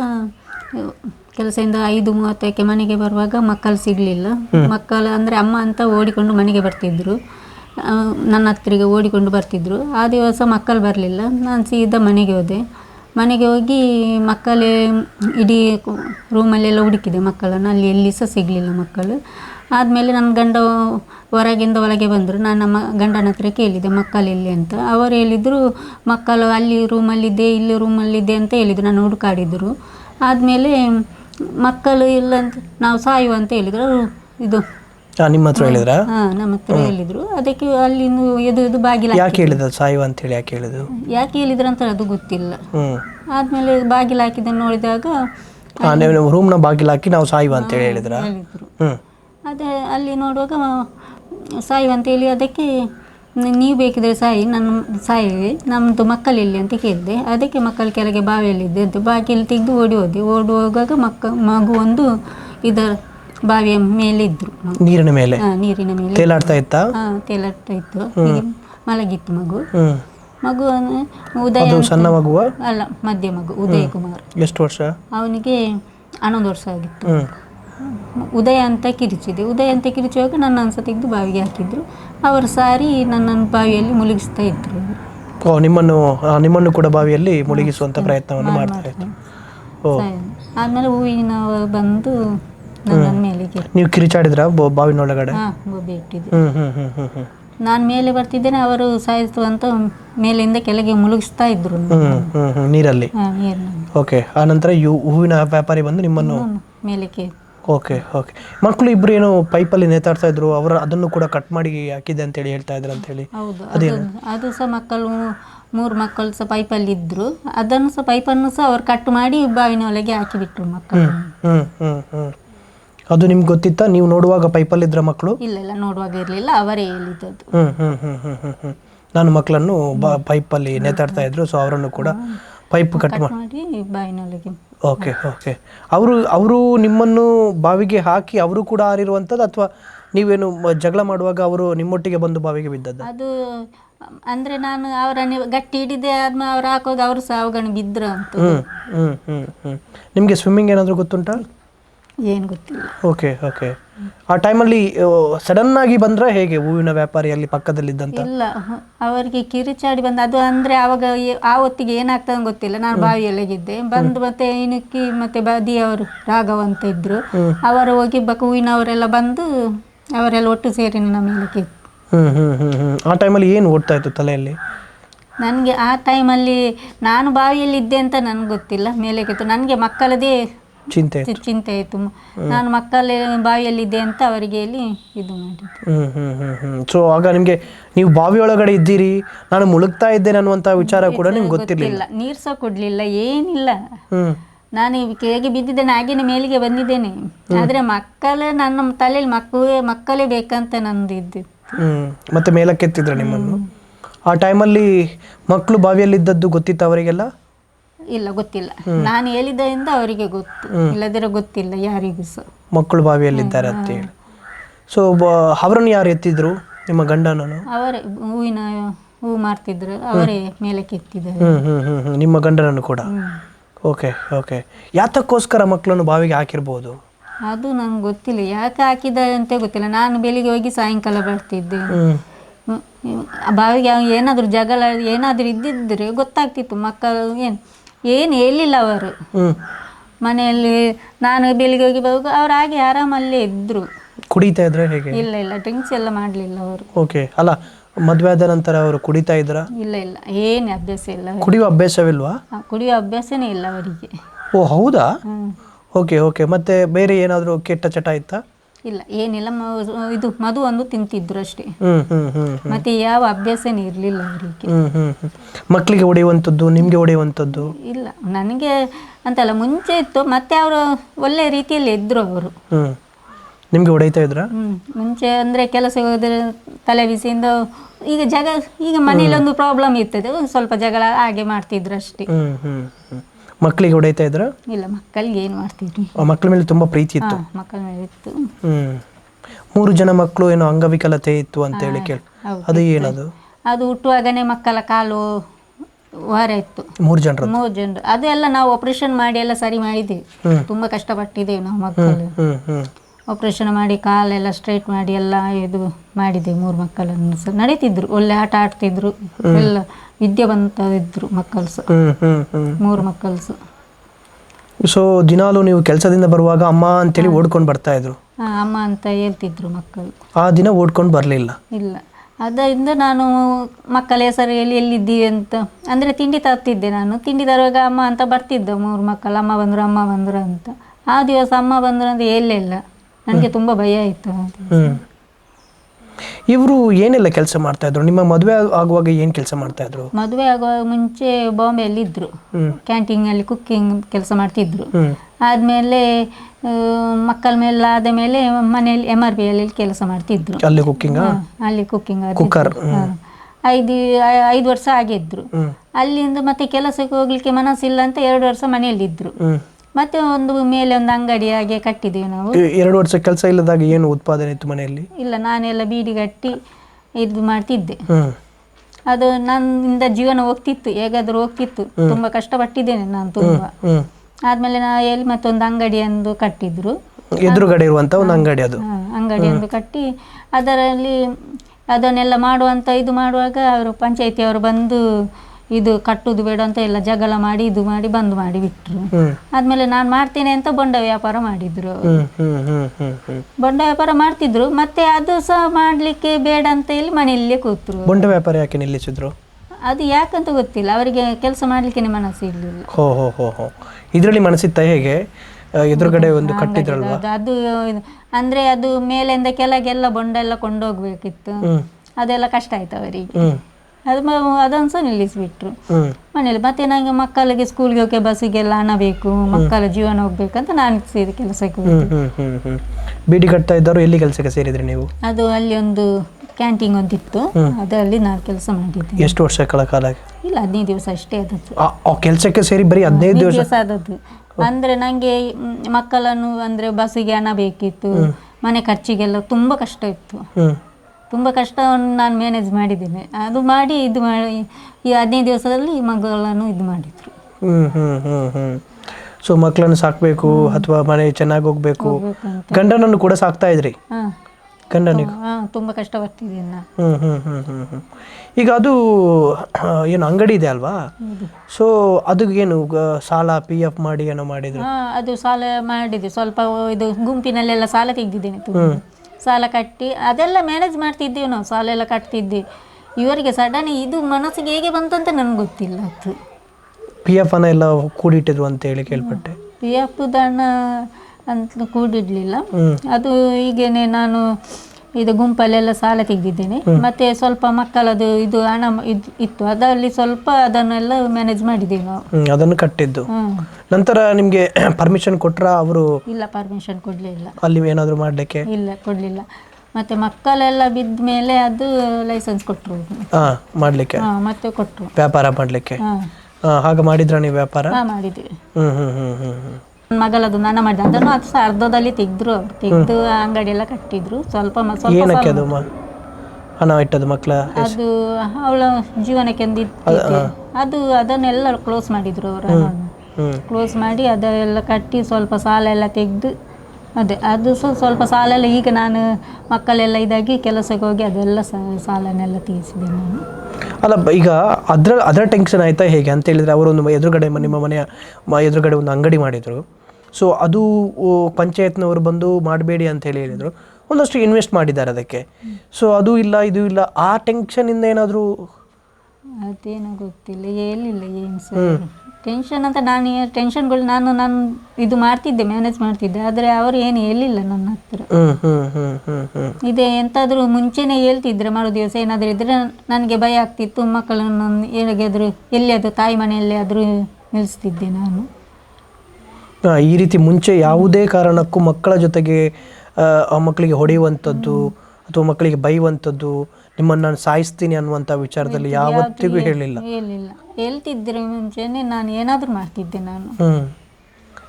ಕೆಲಸದಿಂದ ಐದು ಮೂವತ್ತಕ್ಕೆ ಮನೆಗೆ ಬರುವಾಗ ಮಕ್ಕಳು ಸಿಗಲಿಲ್ಲ. ಮಕ್ಕಳು ಅಂದರೆ ಅಮ್ಮ ಅಂತ ಓಡಿಕೊಂಡು ಮನೆಗೆ ಬರ್ತಿದ್ರು. ಆ, ನನ್ನ ಹತ್ತಿರಿಗೆ ಓಡಿಕೊಂಡು ಬರ್ತಿದ್ರು. ಆ ದಿವಸ ಮಕ್ಕಳು ಬರಲಿಲ್ಲ. ನಾನು ಸೀದಾ ಮನೆಗೆ ಹೋದೆ. ಮನೆಗೆ ಹೋಗಿ ಮಕ್ಕಳೇ ಇಡೀ ರೂಮಲ್ಲೆಲ್ಲ ಹುಡುಕಿದೆ ಮಕ್ಕಳನ್ನು. ಅಲ್ಲಿ ಎಲ್ಲಿ ಸಹ ಸಿಗಲಿಲ್ಲ ಮಕ್ಕಳು. ಆದಮೇಲೆ ನನ್ನ ಗಂಡ ಹೊರಗಿಂದ ಒಳಗೆ ಬಂದರು. ನಾನು ನಮ್ಮ ಗಂಡನ ಹತ್ರ ಕೇಳಿದೆ ಮಕ್ಕಳು ಎಲ್ಲಿ ಅಂತ? ಅವರು ಹೇಳಿದರು ಮಕ್ಕಳು ಅಲ್ಲಿ ರೂಮಲ್ಲಿದೆ ಇಲ್ಲಿ ರೂಮಲ್ಲಿದೆ ಅಂತ ಹೇಳಿದರು. ನಾನು ಹುಡುಕಾಡಿದರು. ಆದಮೇಲೆ ಮಕ್ಕಳು ಇಲ್ಲ ಅಂತ ನಾವು ಸಾಯುವ ಅಂತ ಹೇಳಿದ್ರು. ಅವರು ಇದು. ನಿಮ್ಮ ಹತ್ರ ಹೇಳಿದ್ರಾ? ಹಾಂ ನಮ್ಮ ಹತ್ರ ಹೇಳಿದರು. ಅದಕ್ಕೆ ಅಲ್ಲಿ ಎದು ಎದು ಬಾಗಿಲ ಯಾಕೆ ಹೇಳಿದ ಸಾಯುವ ಅಂತ ಹೇಳಿ ಯಾಕೆ ಹೇಳಿದ್ರು? ಯಾಕೆ ಹೇಳಿದ್ರು ಅಂತ ಅದು ಗೊತ್ತಿಲ್ಲ. ಹ್ಮ್. ಆದಮೇಲೆ ಬಾಗಿಲು ಹಾಕಿದ ನೋಡಿದಾಗ ಆ, ನೀವು ರೂಮ್ನ ಬಾಗಿಲು ಹಾಕಿ ನಾವು ಸಾಯುವ ಅಂತ ಹೇಳಿ ಹೇಳಿದ್ರ? ಹೇಳಿದರು. ಹ್ಮ್. ಅದೇ ಅಲ್ಲಿ ನೋಡುವಾಗ ಸಾಯುವಂತ ಅಂತ ಹೇಳಿ ಅದಕ್ಕೆ ನೀವು ಬೇಕಿದ್ರೆ ಸಾಯಿ ನನ್ನ ಸಾಯಿ ನಮ್ಮದು ಮಕ್ಕಳೆಲ್ಲಿ ಅಂತ ಕೇಳಿದೆ. ಅದಕ್ಕೆ ಮಕ್ಕಳು ಕೆಳಗೆ ಬಾವಿಯಲ್ಲಿದ್ದೆ ಅಂತ. ಬಾಗಿಲು ತೆಗೆದು ಓಡಿ ಹೋದೆ. ಓಡಿ ಹೋಗುವಾಗ ಮಕ್ಕ ಮಗು ಒಂದು ಇದರ ಬಾವಿಯ ಮೇಲೆ ಇದ್ರು ನೀರಿನ ಮೇಲೆ? ಹಾ, ನೀರಿನ ಮೇಲೆ. ತೇಲಾಡ್ತಾ ಇತ್ತಾ? ಹಾಂ ತೇಲಾಡ್ತಾ ಇತ್ತು. ಹೀಗೆ ಮಲಗಿತ್ತು ಮಗು. ಮಗು ಉದಯ ಅದು ಸಣ್ಣ ಮಗುವ? ಅಲ್ಲ ಮಧ್ಯ ಮಗು ಉದಯ ಕುಮಾರ್. ಎಷ್ಟು ವರ್ಷ? ಅವನಿಗೆ ಹನ್ನೊಂದು ವರ್ಷ ಆಗಿತ್ತು. ಹ್ಮ್. ಉದಯ ಅಂತ ಕಿರಿಚಿದೆ. ಉದಯ ಅಂತ ಕಿರಿಚುವಾಗ ನನ್ನ ಅನ್ಸ ತೆಗೆದು ಬಾವಿಗೆ ಹಾಕಿದ್ರು. ಅವರು ಸಾರಿ ನನ್ನನ್ನು ಬಾವಿಯಲ್ಲಿ ಮುಳುಗಿಸ್ತಾ ಇದ್ರು. ಓ ನಿಮ್ಮನ್ನು ಆ, ನಿಮ್ಮನ್ನು ಕೂಡ ಬಾವಿಯಲ್ಲಿ ಮುಳುಗಿಸುವಂತ ಪ್ರಯತ್ನವನ್ನು ಮಾಡ್ತಾ ಇದ್ರು. ಓ. ಆಮೇಲೆ ಹೂವಿನ ಬಂದು ನನ್ನ ಮೇಲಿಗೆ ನೀವು ಕಿರಿಚಾಡಿದ್ರ ಬಾವಿನೊಳಗಡೆ? ಹಾ ಬೊಬ್ಬೆ ಇಟ್ಟಿದೆ ಹ್ಮ್ ಹ್ಮ್ ಹ್ಮ್ ಹ್ಮ್ ಹ್ಮ್. ನಾನು ಮೇಲೆ ಬರ್ತಿದ್ದೇನೆ ಅವರು ಸಾಯಿತು ಅಂತ ಮೇಲಿಂದ ಕೆಳಗೆ ಮುಳುಗಿಸ್ತಾ ಇದ್ರು ಹ್ಮ್ ಹ್ಮ್ ಹ್ಮ್ ನೀರಲ್ಲಿ? ಹಾ ನೀರಿನ ಓಕೆ. ಆನಂತರ ನಂತರ ಯು ಹೂವಿನ ವ್ಯಾಪಾರಿ ಬಂದು ನಿಮ್ಮನ್ನು ಮೇಲಕ್ಕೆ ಓಕೆ ಓಕೆ ಮಕ್ಕಳು ಇಬ್ರು ಏನೋ ಪೈಪಲ್ಲಿ ನೇತಾಡ್ತಾ ಇದ್ರು ಅವರು ಅದನ್ನು ಕೂಡ ಕಟ್ ಮಾಡಿ ಹಾಕಿದೆ ಅಂತ ಹೇಳಿ ಹೇಳ್ತಾ ಇದ್ರು ಅಂತ ಹೇಳಿ. ಹೌದು ಅದು ಅದು ಸಹ ಮಕ್ಕಳು ಮೂರು ಮಕ್ಕಳು ಸಹ ಪೈಪಲ್ಲಿ ಇದ್ರು. ಅದನ್ನು ಸಹ ಪೈಪನ್ನು ಸಹ ಅವ್ರು ಕಟ್ ಮಾಡಿ ಬಾವಿನ ಒಳಗೆ ಹಾಕಿಬಿಟ್ರು ಮಕ್ಕಳು. ಹ್ಮ್ ಹ್ಮ್ ಹ್ಮ್ ಅದು ನಿಮ್ಗೆ ಗೊತ್ತಿತ್ತಾ? ನೀವು ನೋಡುವಾಗ ಪೈಪಲ್ಲಿ ಇದ್ರ ಮಕ್ಕಳು? ಇಲ್ಲ ಇಲ್ಲ ನೋಡುವಾಗ ಇರಲಿಲ್ಲ ಅವರೇ ಹೇಳಿದ್ದದು ಹ್ಮ್ ಹ್ಮ್ ಹ್ಮ್ ಹ್ಮ್ ಹ್ಮ್ ಹ್ಮ್. ನಾನು ಮಕ್ಕಳನ್ನು ಬ ಪೈಪಲ್ಲಿ ನೇತಾಡ್ತಾ ಇದ್ರು ಸೊ ಅವರನ್ನು ಕೂಡ ಪೈಪ್ ಕಟ್ ಮಾಡಿ ಬಾಯಿನೊಳಗೆ. Okay okay. ಅವರು ಅವರು ನಿಮ್ಮನ್ನು ಬಾವಿಗೆ ಹಾಕಿ ಅವರು ಕೂಡ ಆರಿರುವಂಥದ್ದು ಅಥವಾ ನೀವೇನು ಜಗಳ ಮಾಡುವಾಗ ಅವರು ನಿಮ್ಮೊಟ್ಟಿಗೆ ಬಂದು ಬಾವಿಗೆ ಬಿದ್ದದ್ದು? ಅದು ಅಂದ್ರೆ ನಾನು ಅವರನ್ನು ಗಟ್ಟಿ ಹಿಡಿದೆ ಆದ್ಮೇಲೆ ಅವ್ರು ಹಾಕೋದು ಅವರು ಸಹ ಬಿದ್ರು ಅಂತ ಹ್ಮ್ ಹ್ಮ್ ಹ್ಮ್ ಹ್ಮ್. ನಿಮಗೆ ಸ್ವಿಮ್ಮಿಂಗ್ ಏನಾದರೂ ಗೊತ್ತುಂಟಾ? ಏನು ಗೊತ್ತಿಲ್ಲ. ಓಕೆ ಓಕೆ ಆ ಟೈಮಲ್ಲಿ ಸಡನ್ ಆಗಿ ಬಂದ್ರೆ ಹೇಗೆ ಹೂವಿನ ವ್ಯಾಪಾರಿ ಅಲ್ಲಿ ಪಕ್ಕದಲ್ಲಿದ್ದಂತ? ಇಲ್ಲ ಹ- ಅವರಿಗೆ ಕಿರಿಚಾಡಿ ಬಂದ ಅದು ಅಂದ್ರೆ ಅವಾಗ ಏ- ಆ ಹೊತ್ತಿಗೆ ಏನಾಗ್ತದೆ ಗೊತ್ತಿಲ್ಲ. ನಾನು ಬಾವಿಯಲ್ಲಿಗಿದ್ದೆ ಬಂದು ಮತ್ತೆ ಇನಕ್ಕಿ ಮತ್ತೆ ಬದಿಯವರು ರಾಘವ ಅಂತ ಇದ್ರು. ಅವರು ಹೋಗಿ ಬಕ ಹೂವಿನವರೆಲ್ಲ ಬಂದು ಅವರೆಲ್ಲ ಒಟ್ಟು ಸೇರಿ ನನ್ನ ಮೇಲೆ ಹ್ಮ್ ಹ್ಮ್ ಹ್ಮ್ ಹ್ಮ್. ಆ ಟೈಮಲ್ಲಿ ಏನು ಓಡ್ತಾ ಇತ್ತು ತಲೆಯಲ್ಲಿ? ನನಗೆ ಆ ಟೈಮಲ್ಲಿ ನಾನು ಬಾವಿಯಲ್ಲಿ ಇದ್ದೆ ಅಂತ ನನಗೆ ಗೊತ್ತಿಲ್ಲ. ಮೇಲೆ ಕಿತ್ತು. ನನಗೆ ಮಕ್ಕಳದೇ ಚಿಂತೆ ಚಿಂತೆ ಇತ್ತು. ನಾನು ಮಕ್ಕಳೇ ಬಾವಿಯಲ್ಲಿದ್ದೆ ಅಂತ ಅವರಿಗೆ ಹೇಳಿ ಇದು ಮಾಡಿದ್ದು. ಹ್ಮ್ ಹ್ಮ್ ಹ್ಮ್ ಹ್ಮ್. ಸೊ ಆಗ ನಿಮ್ಗೆ ನೀವು ಬಾವಿ ಒಳಗಡೆ ಇದ್ದೀರಿ ನಾನು ಮುಳುಗ್ತಾ ಇದ್ದೇನೆ ಅನ್ನುವಂತ ವಿಚಾರ ಕೂಡ ನಿಮ್ಗೆ ಗೊತ್ತಿರಲಿಲ್ಲ. ನೀರ್ಸ ಕೊಡ್ಲಿಲ್ಲ ಸಹ ಕೊಡಲಿಲ್ಲ ಏನಿಲ್ಲ. ಹ್ಮ್. ನಾನು ಹೇಗೆ ಬಿದ್ದಿದ್ದೇನೆ ಹಾಗೇನೆ ಮೇಲಿಗೆ ಬಂದಿದ್ದೇನೆ. ಆದ್ರೆ ಮಕ್ಕಳೇ ನನ್ನ ತಲೆಯಲ್ಲಿ ಮಕ್ಕಳೇ ಮಕ್ಕಳೇ ಬೇಕಂತ ನಂದು ಇದ್ದಿತ್ತು. ಹ್ಮ್. ಮತ್ತೆ ಮೇಲಕ್ಕೆ ಎತ್ತಿದ್ರ ನಿಮ್ಮನ್ನು ಆ ಟೈಮಲ್ಲಿ ಮಕ್ಕಳು ಬಾವಿಯಲ್ಲಿದ್ದದ್ದು ಗೊತ್ತಿತ್ತು ಅವರಿಗೆಲ್ಲ? ಇಲ್ಲ ಗೊತ್ತಿಲ್ಲ. ನಾನು ಹೇಳಿದ್ದರಿಂದ ಅವರಿಗೆ ಗೊತ್ತು. ಇಲ್ಲದಿರೋ ಗೊತ್ತಿಲ್ಲ ಯಾರಿಗೂ ಸಹ. ಮಕ್ಕಳು ಬಾವಿಯಲ್ಲಿದ್ದಾರೆ ಅಂತ ಹೇಳಿ. ಸೊ ಅವರನ್ನು ಯಾರು ಎತ್ತಿದ್ರು? ನಿಮ್ಮ ಗಂಡನನ್ನು? ಅವರೇ ಹೂವಿನ ಹೂ ಮಾರ್ತಿದ್ರು. ಅವರೇ ಮೇಲೆ ಕೆತ್ತಿದ್ದಾರೆ ನಿಮ್ಮ ಗಂಡನನ್ನು ಕೂಡ? ಓಕೆ ಓಕೆ ಯಾತಕ್ಕೋಸ್ಕರ ಮಕ್ಕಳನ್ನು ಬಾವಿಗೆ ಹಾಕಿರ್ಬೋದು? ಅದು ನಂಗೆ ಗೊತ್ತಿಲ್ಲ. ಯಾಕೆ ಹಾಕಿದ್ದಾರೆ ಅಂತ ಗೊತ್ತಿಲ್ಲ. ನಾನು ಬೆಳಿಗ್ಗೆ ಹೋಗಿ ಸಾಯಂಕಾಲ ಬರ್ತಿದ್ದೆ. ಬಾವಿಗೆ ಏನಾದರೂ ಜಗಳ ಏನಾದರೂ ಇದ್ದಿದ್ರೆ ಗೊತ್ತಾಗ್ತಿತ್ತು. ಮಕ್ಕಳು ಏನು ಏನು ಹೇಳಿಲ್ಲ ಅವರು. ಮನೆಯಲ್ಲಿ ನಾನು ಬೆಳಿಗ್ಗೆ ಹೋಗಿ ಬರುವಾಗ ಅವ್ರು ಹಾಗೆ ಆರಾಮಲ್ಲೇ ಇದ್ದರು ಕುಡಿತಾ ಇದ್ರೆ ಹೇಗೆ? ಇಲ್ಲ ಇಲ್ಲ ಡ್ರಿಂಕ್ಸ್ ಎಲ್ಲ ಮಾಡಲಿಲ್ಲ ಅವರು. ಓಕೆ ಅಲ್ಲ ಮದುವೆ ಆದ ನಂತರ ಅವರು ಕುಡಿತಾ ಇದ್ರ? ಇಲ್ಲ ಇಲ್ಲ ಏನು ಅಭ್ಯಾಸ ಇಲ್ಲ ಅವ್ರಿಗೆ. ಕುಡಿಯುವ ಅಭ್ಯಾಸವಿಲ್ವಾ? ಕುಡಿಯುವ ಕುಡಿಯೋ ಅಭ್ಯಾಸನೇ ಇಲ್ಲ ಅವರಿಗೆ. ಓ ಹೌದಾ. ಓಕೆ ಓಕೆ ಮತ್ತೆ ಬೇರೆ ಏನಾದರೂ ಕೆಟ್ಟ ಚಟ ಇತ್ತಾ? ಇಲ್ಲ ಏನಿಲ್ಲ ಮ- ಇದು ಮಧು ಒಂದು ತಿಂತಿದ್ರು ಅಷ್ಟೇ. ಹ್ಮ್ ಹ್ಮ್ ಹ್ಮ್ ಮತ್ತೆ ಯಾವ ಅಭ್ಯಾಸನೇ ಇರಲಿಲ್ಲ ಅವರಿಗೆ. ಹ್ಮ್ ಹ್ಮ್ ಹ್ಮ್. ಮಕ್ಕಳಿಗೆ ಹೊಡೆಯುವಂಥದ್ದು ನಿಮಗೆ ಹೊಡೆಯುವಂಥದ್ದು? ಇಲ್ಲ ನನಗೆ ಅಂತಲ್ಲ ಮುಂಚೆ ಇತ್ತು ಮತ್ತೆ ಅವರು ಒಳ್ಳೆ ರೀತಿಯಲ್ಲಿ ಇದ್ರು ಅವರು. ಹ್ಮ್. ನಿಮಗೆ ಹೊಡೆಯ್ತಾ ಇದ್ರಾ? ಹ್ಮ್ ಮುಂಚೆ ಅಂದ್ರೆ ಕೆಲಸ ಹೋದ್ರೆ ತಲೆ ಬಿಸಿಯಿಂದ ಈಗ ಜಗ ಈಗ ಮನೇಲಿ ಒಂದು ಪ್ರಾಬ್ಲಮ್ ಇರ್ತದೆ ಒಂದು ಸ್ವಲ್ಪ ಜಗಳ ಹಾಗೆ ಮಾಡ್ತಿದ್ರು ಅಷ್ಟೇ. ಹ್ಮ್ ಹ್ಮ್ ಹ್ಮ್. ಮಕ್ಕಳಿಗೆ ಹೊಡೆಯ್ತಾ ಇದ್ರ? ಇಲ್ಲ ಮಕ್ಕಳಿಗೆ ಏನು ಮಾಡ್ತಿದ್ರು ಮಕ್ಕಳ ಮೇಲೆ ತುಂಬಾ ಪ್ರೀತಿ ಇತ್ತು. ಹಾ ಮಕ್ಕಳ ಮೇಲೆ ಇತ್ತು. ಹ್ಮ್. ಮೂರು ಜನ ಮಕ್ಕಳು ಏನೋ ಅಂಗವಿಕಲತೆ ಇತ್ತು ಅಂತ ಹೇಳಿ ಕೇಳಿ ಹೌದು. ಅದು ಏನದು? ಅದು ಹುಟ್ಟುವಾಗನೇ ಮಕ್ಕಳ ಕಾಲು ವಾರ ಇತ್ತು. ಮೂರು ಜನರದ್ದು? ಮೂರು ಜನರು. ಅದೆಲ್ಲ ನಾವು ಆಪರೇಷನ್ ಮಾಡಿ ಎಲ್ಲ ಸರಿ ಮಾಡಿದ್ವಿ. ಹ್ಮ್. ತುಂಬಾ ಕಷ್ಟಪಟ್ಟಿದ್ದೇವೆ ನಾವು ಮಕ್ಕಳು ಹ್ಮ್ ಹ್ಮ್. ಆಪರೇಷನ್ ಮಾಡಿ ಕಾಲೆಲ್ಲ ಸ್ಟ್ರೈಟ್ ಮಾಡಿ ಎಲ್ಲ ಇದು ಮಾಡಿದೆ ಮೂರು ಮಕ್ಕಳನ್ನು ಸಹ. ನಡೀತಿದ್ರು ಒಳ್ಳೆ ಆಟ ಆಡ್ತಿದ್ರು ಎಲ್ಲ ವಿದ್ಯಾವಂತ ಇದ್ರು ಮಕ್ಕಳು ಸಹ. ಮೂರು ಮಕ್ಕಳು ಸಹ. ಸೊ ದಿನಾಲು ನೀವು ಕೆಲಸದಿಂದ ಬರುವಾಗ ಅಮ್ಮ ಅಂತೇಳಿ ಓಡ್ಕೊಂಡು ಬರ್ತಾ ಇದ್ರು? ಅಮ್ಮ ಅಂತ ಹೇಳ್ತಿದ್ರು ಮಕ್ಕಳು. ಆ ದಿನ ಓಡ್ಕೊಂಡು ಬರಲಿಲ್ಲ? ಇಲ್ಲ. ಅದರಿಂದ ನಾನು ಮಕ್ಕಳ ಹೆಸರು ಎಲ್ಲಿ ಎಲ್ಲಿದ್ದೀವಿ ಅಂತ ಅಂದರೆ ತಿಂಡಿ ತರ್ತಿದ್ದೆ ನಾನು. ತಿಂಡಿ ತರುವಾಗ ಅಮ್ಮ ಅಂತ ಬರ್ತಿದ್ದೆ ಮೂರು ಮಕ್ಕಳು ಅಮ್ಮ ಬಂದರು ಅಮ್ಮ ಬಂದರು ಅಂತ. ಆ ದಿವಸ ಅಮ್ಮ ಬಂದರು ಅಂತ ಇಲ್ಲ. ನನಗೆ ತುಂಬ ಭಯ ಇತ್ತು. ಇವರು ಏನೆಲ್ಲ ಕೆಲಸ ಮಾಡ್ತಾ ಇದ್ರು? ನಿಮ್ಮ ಮದುವೆ ಆಗುವಾಗ ಏನು ಕೆಲಸ ಮಾಡ್ತಾ ಇದ್ರು? ಮದುವೆ ಆಗುವಾಗ ಮುಂಚೆ ಬಾಂಬೆಯಲ್ಲಿ ಇದ್ರು ಕ್ಯಾಂಟೀನ್ ಅಲ್ಲಿ ಕುಕ್ಕಿಂಗ್ ಕೆಲಸ ಮಾಡ್ತಿದ್ರು. ಆದ್ಮೇಲೆ ಮಕ್ಕಳ ಮೇಲೆ ಆದ ಮೇಲೆ ಮನೆಯಲ್ಲಿ ಎಂ ಆರ್ ಅಲ್ಲಿ ಕೆಲಸ ಮಾಡ್ತಿದ್ರು. ಅಲ್ಲಿ ಕುಕ್ಕಿಂಗ್ ಅಲ್ಲಿ ಕುಕ್ಕಿಂಗ್ ಕುಕ್ಕರ್ ಐದು ಐದು ವರ್ಷ ಆಗಿದ್ರು. ಅಲ್ಲಿಂದ ಮತ್ತೆ ಕೆಲಸಕ್ಕೆ ಹೋಗ್ಲಿಕ್ಕೆ ಮನಸ್ಸಿಲ್ಲ ಅಂತ ಎರಡು ವರ್ಷ ಮನೆಯಲ್ಲಿದ್ದರು ಹ್ಮ್. ಮತ್ತೆ ಒಂದು ಮೇಲೆ ಒಂದು ಅಂಗಡಿ ಹಾಗೆ ಕಟ್ಟಿದ್ದೇವೆ ನಾವು. ಎರಡು ವರ್ಷ ಕೆಲಸ ಇಲ್ಲದಾಗ ಏನು ಉತ್ಪಾದನೆ ಇತ್ತು ಮನೆಯಲ್ಲಿ? ಇಲ್ಲ ನಾನೆಲ್ಲ ಬೀಡಿ ಕಟ್ಟಿ ಇದು ಮಾಡ್ತಿದ್ದೆ. ಹ್ಮ್. ಅದು ನನ್ನಿಂದ ಜೀವನ ಹೋಗ್ತಿತ್ತು ಹೇಗಾದ್ರೂ ಹೋಗ್ತಿತ್ತು. ತುಂಬಾ ಕಷ್ಟಪಟ್ಟಿದ್ದೇನೆ ನಾನು ತುಂಬಾ. ಆದ್ಮೇಲೆ ಆದಮೇಲೆ ನಾ ಎಲ್ಲಿ ಮತ್ತೊಂದು ಅಂಗಡಿ ಒಂದು ಕಟ್ಟಿದ್ರು. ಎದುರುಗಡೆ ಇರುವಂತ ಒಂದು ಅಂಗಡಿ ಅದು. ಹಾ, ಅಂಗಡಿ ಎಂದು ಕಟ್ಟಿ ಅದರಲ್ಲಿ ಅದನ್ನೆಲ್ಲ ಮಾಡುವಂತ ಇದು ಮಾಡುವಾಗ ಅವರು ಪಂಚಾಯತಿಯವರು ಬಂದು ಇದು ಕಟ್ಟುದು ಬೇಡ ಅಂತ ಎಲ್ಲ ಜಗಳ ಮಾಡಿ ಇದು ಮಾಡಿ ಬಂದ್ ಮಾಡಿ ಬಿಟ್ರು. ಆದ್ಮೇಲೆ ನಾನು ಮಾಡ್ತೇನೆ ಅಂತ ಬೊಂಡ ವ್ಯಾಪಾರ ಮಾಡಿದ್ರು. ಬೊಂಡ ವ್ಯಾಪಾರ ಮಾಡ್ತಿದ್ರು. ಮತ್ತೆ ಅದು ಸಹ ಮಾಡ್ಲಿಕ್ಕೆ ಬೇಡ ಅಂತ ಹೇಳಿ ಮನೆಯಲ್ಲೇ ಕೂತ್ರು. ಬೊಂಡ ವ್ಯಾಪಾರ ಯಾಕೆ ನಿಲ್ಲಿಸಿದ್ರು? ಅದು ಯಾಕಂತ ಗೊತ್ತಿಲ್ಲ. ಅವರಿಗೆ ಕೆಲಸ ಮಾಡ್ಲಿಕ್ಕೆ ಮನಸ್ಸು ಇರ್ಲಿಲ್ಲ. ಹೋ ಹೋ ಹೋ ಹೋ. ಇದರಲ್ಲಿ ಮನಸ್ಸಿತ್ತ ಹೇಗೆ? ಎದುರುಗಡೆ ಒಂದು ಕಟ್ಟಿದ್ರಲ್ವಾ? ಅದು ಅದು ಅಂದ್ರೆ ಅದು ಮೇಲಿಂದ ಕೆಳಗೆಲ್ಲ ಬೊಂಡ ಎಲ್ಲ ಕೊಂಡೋಗ್ಬೇಕಿತ್ತು. ಅದೆಲ್ಲ ಕಷ್ಟ ಆಯ್ತು ಅವರಿಗೆ. ಅದು ಮ- ಅದನ್ನು ಸಹ ನಿಲ್ಲಿಸಿಬಿಟ್ರು. ಹ್ಮ್. ಮನೇಲಿ ಮತ್ತೆ ನನಗೆ ಮಕ್ಕಳಿಗೆ ಸ್ಕೂಲ್ಗೆ ಹೋಗಿ ಬಸ್ಸಿಗೆಲ್ಲ ಹಣ ಬೇಕು ಮಕ್ಕಳ ಜೀವನ ಹೋಗ್ಬೇಕಂತ ನಾನು ಸೇರಿ ಕೆಲಸಕ್ಕೆ ಹೋದೆ. ಹ್ಮ್ ಹ್ಮ್ ಹ್ಮ್. ಹ್ಮ್ ಬೀಡಿ ಕಟ್ತಾ ಇದ್ದವರು ಎಲ್ಲಿ ಕೆಲಸಕ್ಕೆ ಸೇರಿದ್ರಿ ನೀವು? ಅದು ಅಲ್ಲಿ ಒಂದು ಕ್ಯಾಂಟೀನ್ ಒಂದಿತ್ತು. ಅದರಲ್ಲಿ ನಾನು ಕೆಲಸ ಮಾಡಿದ್ದೆ ಎಷ್ಟು ವರ್ಷಗಳ ಕಾಲ? ಇಲ್ಲ ಹದಿನೈದು ದಿವಸ ಅಷ್ಟೇ ಆದದ್ದು. ಆ ಆ ಕೆಲಸಕ್ಕೆ ಸೇರಿ ಬರೀ ಹದಿನೈದು ಹದಿನೈದು ದಿವಸ? ದಿವಸ ಆದದ್ದು. ಅಂದ್ರೆ ನಂಗೆ ಮ್, ಮಕ್ಕಳನ್ನು ಅಂದ್ರೆ ಬಸ್ಸಿಗೆ ಹಣ ಬೇಕಿತ್ತು. ಮನೆ ಖರ್ಚಿಗೆಲ್ಲ ತುಂಬಾ ಕಷ್ಟ ಇತ್ತು. ಹ್ಮ್. ತುಂಬ ಕಷ್ಟವನ್ನು ನಾನು ಮ್ಯಾನೇಜ್ ಮಾಡಿದ್ದೇನೆ. ಅದು ಮಾಡಿ ಇದು ಮಾಡಿ ಈ ಹದಿನೈದು ದಿವಸದಲ್ಲಿ ಈ ಮಗಳನ್ನು ಇದು ಮಾಡಿದ್ರು. ಹ್ಮ್ ಹ್ಮ್ ಹ್ಮ್ ಹ್ಮ್. ಸೊ ಮಕ್ಕಳನ್ನು ಸಾಕ್ಬೇಕು ಅಥವಾ ಮನೆ ಚೆನ್ನಾಗಿ ಹೋಗ್ಬೇಕು. ಗಂಡನನ್ನು ಕೂಡ ಸಾಕ್ತಾ ಇದ್ರಿ? ಹಾಂ. ಗಂಡನಿಗೆ? ಹಾಂ ತುಂಬ ಕಷ್ಟ ನಾನು. ಹ್ಮ್ ಹ್ಮ್ ಹ್ಮ್ ಹ್ಮ್ ಹ್ಮ್. ಈಗ ಅದು ಏನು ಅಂಗಡಿ ಇದೆ ಅಲ್ವಾ? ಸೊ ಅದು ಏನು ಗ- ಸಾಲ ಪಿ ಎಫ್ ಮಾಡಿ ಏನೋ ಮಾಡಿದ್ರು? ಹಾಂ ಅದು ಸಾಲ ಮಾಡಿದೆ. ಸ್ವಲ್ಪ ಇದು ಗುಂಪಿನಲ್ಲೆಲ್ಲ ಸಾಲ ತೆಗೆದಿದ್ದೇನೆ ತುಂಬ. ಸಾಲ ಕಟ್ಟಿ ಅದೆಲ್ಲ ಮ್ಯಾನೇಜ್ ಮಾಡ್ತಿದ್ದೀವಿ ನಾವು ಸಾಲ ಎಲ್ಲ ಕಟ್ತಿದ್ವಿ. ಇವರಿಗೆ ಸಡನ್ ಇದು ಮನಸ್ಸಿಗೆ ಹೇಗೆ ಬಂತು ಬಂತಂತ ನನಗೆ ಗೊತ್ತಿಲ್ಲ ಅದು. ಪಿ ಎಫ್ ಅನ್ನ ಎಲ್ಲ ಕೂಡಿಟ್ಟಿದ್ರು ಅಂತ ಹೇಳಿ ಕೇಳ್ಪಟ್ಟೆ. ಪಿ ಎಫ್ ಹಣ ಅಂತ ಕೂಡಿಡ್ಲಿಲ್ಲ. ಅದು ಹೀಗೇನೆ ನಾನು ಇದು ಗುಂಪಲ್ಲೆಲ್ಲ ಸಾಲ ತೆಗೆದಿದ್ದೇನೆ. ಮತ್ತೆ ಸ್ವಲ್ಪ ಮಕ್ಕಳದು ಇದು ಹಣ ಇದ್- ಇತ್ತು. ಅದರಲ್ಲಿ ಸ್ವಲ್ಪ ಅದನ್ನೆಲ್ಲ ಮ್ಯಾನೇಜ್ ಮಾಡಿದ್ದೇವೆ ನಾವು. ಹ್ಮ್ ಅದನ್ನು ಕಟ್ಟಿದ್ದು. ಹ್ಮ್. ನಂತರ ನಿಮಗೆ ಪರ್ಮಿಷನ್ ಕೊಟ್ರ ಅವರು ಇಲ್ಲ ಪರ್ಮಿಷನ್ ಕೊಡಲಿಲ್ಲ ಅಲ್ಲಿ ಏನಾದರೂ ಮಾಡಲಿಕ್ಕೆ? ಇಲ್ಲ ಕೊಡಲಿಲ್ಲ. ಮತ್ತೆ ಮಕ್ಕಳೆಲ್ಲ ಬಿದ್ದ ಮೇಲೆ ಅದು ಲೈಸೆನ್ಸ್ ಕೊಟ್ಟರು ಹಾ ಮಾಡಲಿಕ್ಕೆ. ಹಾಂ ಮತ್ತೆ ಕೊಟ್ಟರು ವ್ಯಾಪಾರ ಮಾಡಲಿಕ್ಕೆ. ಹಾಂ. ಹಾಗೆ ಮಾಡಿದ್ರ ನೀವು ವ್ಯಾಪಾರ? ಮಾಡಿದ್ದೀವಿ ಹ್ಮ್ ಹ್ಮ್ ಹ್ಮ್ ಹ್ಮ್ ಹ್ಮ್. ಮಗಳದು ನನ್ನ ಮಾಡಿದ. ಅದನ್ನು ಅದು ಸಹ ಅರ್ಧದಲ್ಲಿ ತೆಗೆದ್ರು ಅವ್ರು. ತೆಗೆದು ಅಂಗಡಿ ಎಲ್ಲ ಕಟ್ಟಿದ್ರು. ಸ್ವಲ್ಪ ಮ- ಸ್ವಲ್ಪ ಏನಕ್ಕೆ ಅದು ಮ- ಹಣ ಇಟ್ಟದ್ದು ಮಕ್ಕಳ ಅದು ಅವಳ ಜೀವನಕ್ಕೆ ಒಂದು. ಅದು ಅದನ್ನೆಲ್ಲ ಕ್ಲೋಸ್ ಮಾಡಿದ್ರು ಅವರು ಕ್ಲೋಸ್ ಮಾಡಿ ಅದೆಲ್ಲ ಕಟ್ಟಿ ಸ್ವಲ್ಪ ಸಾಲ ಎಲ್ಲ ತೆಗೆದು ಅದೇ ಅದು ಸಹ ಸ್ವಲ್ಪ ಸಾಲ ಎಲ್ಲ ಈಗ ನಾನು ಮಕ್ಕಳೆಲ್ಲ ಇದಾಗಿ ಕೆಲಸಕ್ಕೆ ಹೋಗಿ ಅದೆಲ್ಲ ಸಾ- ಸಾಲನೆಲ್ಲ ತೀರಿಸಿದೆ ನಾನು. ಅಲ್ಲ ಈಗ ಅದ್ರ ಅದರ ಟೆನ್ಷನ್ ಆಯ್ತಾ ಹೇಗೆ ಅಂತ ಹೇಳಿದರೆ ಅವರೊಂದು ಮ- ಎದುರುಗಡೆ ನಿಮ್ಮ ಮನೆಯ ಮ- ಎದುರುಗಡೆ ಒಂದು ಅಂಗಡಿ ಮಾಡಿದರು. ಸೊ ಅದು ಪಂಚಾಯತ್ನವರು ಬಂದು ಮಾಡಬೇಡಿ ಅಂತ ಹೇಳಿ ಹೇಳಿದ್ರು. ಒಂದಷ್ಟು ಇನ್ವೆಸ್ಟ್ ಮಾಡಿದ್ದಾರೆ ಅದಕ್ಕೆ. ಸೊ ಅದು ಇಲ್ಲ ಇದು ಇಲ್ಲ ಆ ಟೆನ್ಷನಿಂದ ಏನಾದರೂ ಅದೇನೋ ಗೊತ್ತಿಲ್ಲ ಹೇಳಿಲ್ಲ ಏನು ಸರ್? ಟೆನ್ಷನ್ ಅಂತ ನಾನು ಟೆನ್ಷನ್ಗಳು ನಾನು ನಾನು ಇದು ಮಾಡ್ತಿದ್ದೆ ಮ್ಯಾನೇಜ್ ಮಾಡ್ತಿದ್ದೆ. ಆದರೆ ಅವರು ಏನು ಹೇಳಿಲ್ಲ ನನ್ನ ಹತ್ರ. ಹ್ಮ್ ಹ್ಮ್ ಹ್ಮ್ ಹ್ಮ್ ಹ್ಮ್. ಇದೇ ಎಂತಾದರೂ ಮುಂಚೆನೇ ಹೇಳ್ತಿದ್ರೆ ಮರು ದಿವಸ ಏನಾದರೂ ಇದ್ರೆ ನನಗೆ ಭಯ ಆಗ್ತಿತ್ತು. ಮಕ್ಕಳನ್ನು ಹೇಗಾದರೂ ಎಲ್ಲಿಯಾದರೂ ತಾಯಿ ಮನೆಯಲ್ಲಿ ಆದರೂ ನಿಲ್ಲಿಸ್ತಿದ್ದೆ ನಾನು. ಆ, ಈ ರೀತಿ ಮುಂಚೆ ಯಾವುದೇ ಕಾರಣಕ್ಕೂ ಮಕ್ಕಳ ಜೊತೆಗೆ ಆ, ಆ ಮಕ್ಕಳಿಗೆ ಹೊಡೆಯುವಂಥದ್ದು ಅಥವಾ ಮಕ್ಕಳಿಗೆ ಬೈಯುವಂಥದ್ದು ನಿಮ್ಮನ್ನು ನಾನು ಸಾಯಿಸ್ತೀನಿ ಅನ್ನುವಂಥ ವಿಚಾರದಲ್ಲಿ ಯಾವತ್ತಿಗೂ ಹೇಳಿಲ್ಲ. ಹೇಳಿಲ್ಲ. ಹೇಳ್ತಿದ್ರೆ ಮುಂಚೆನೆ ನಾನು ಏನಾದರೂ ಮಾಡ್ತಿದ್ದೆ ನಾನು. ಹ್ಮ್.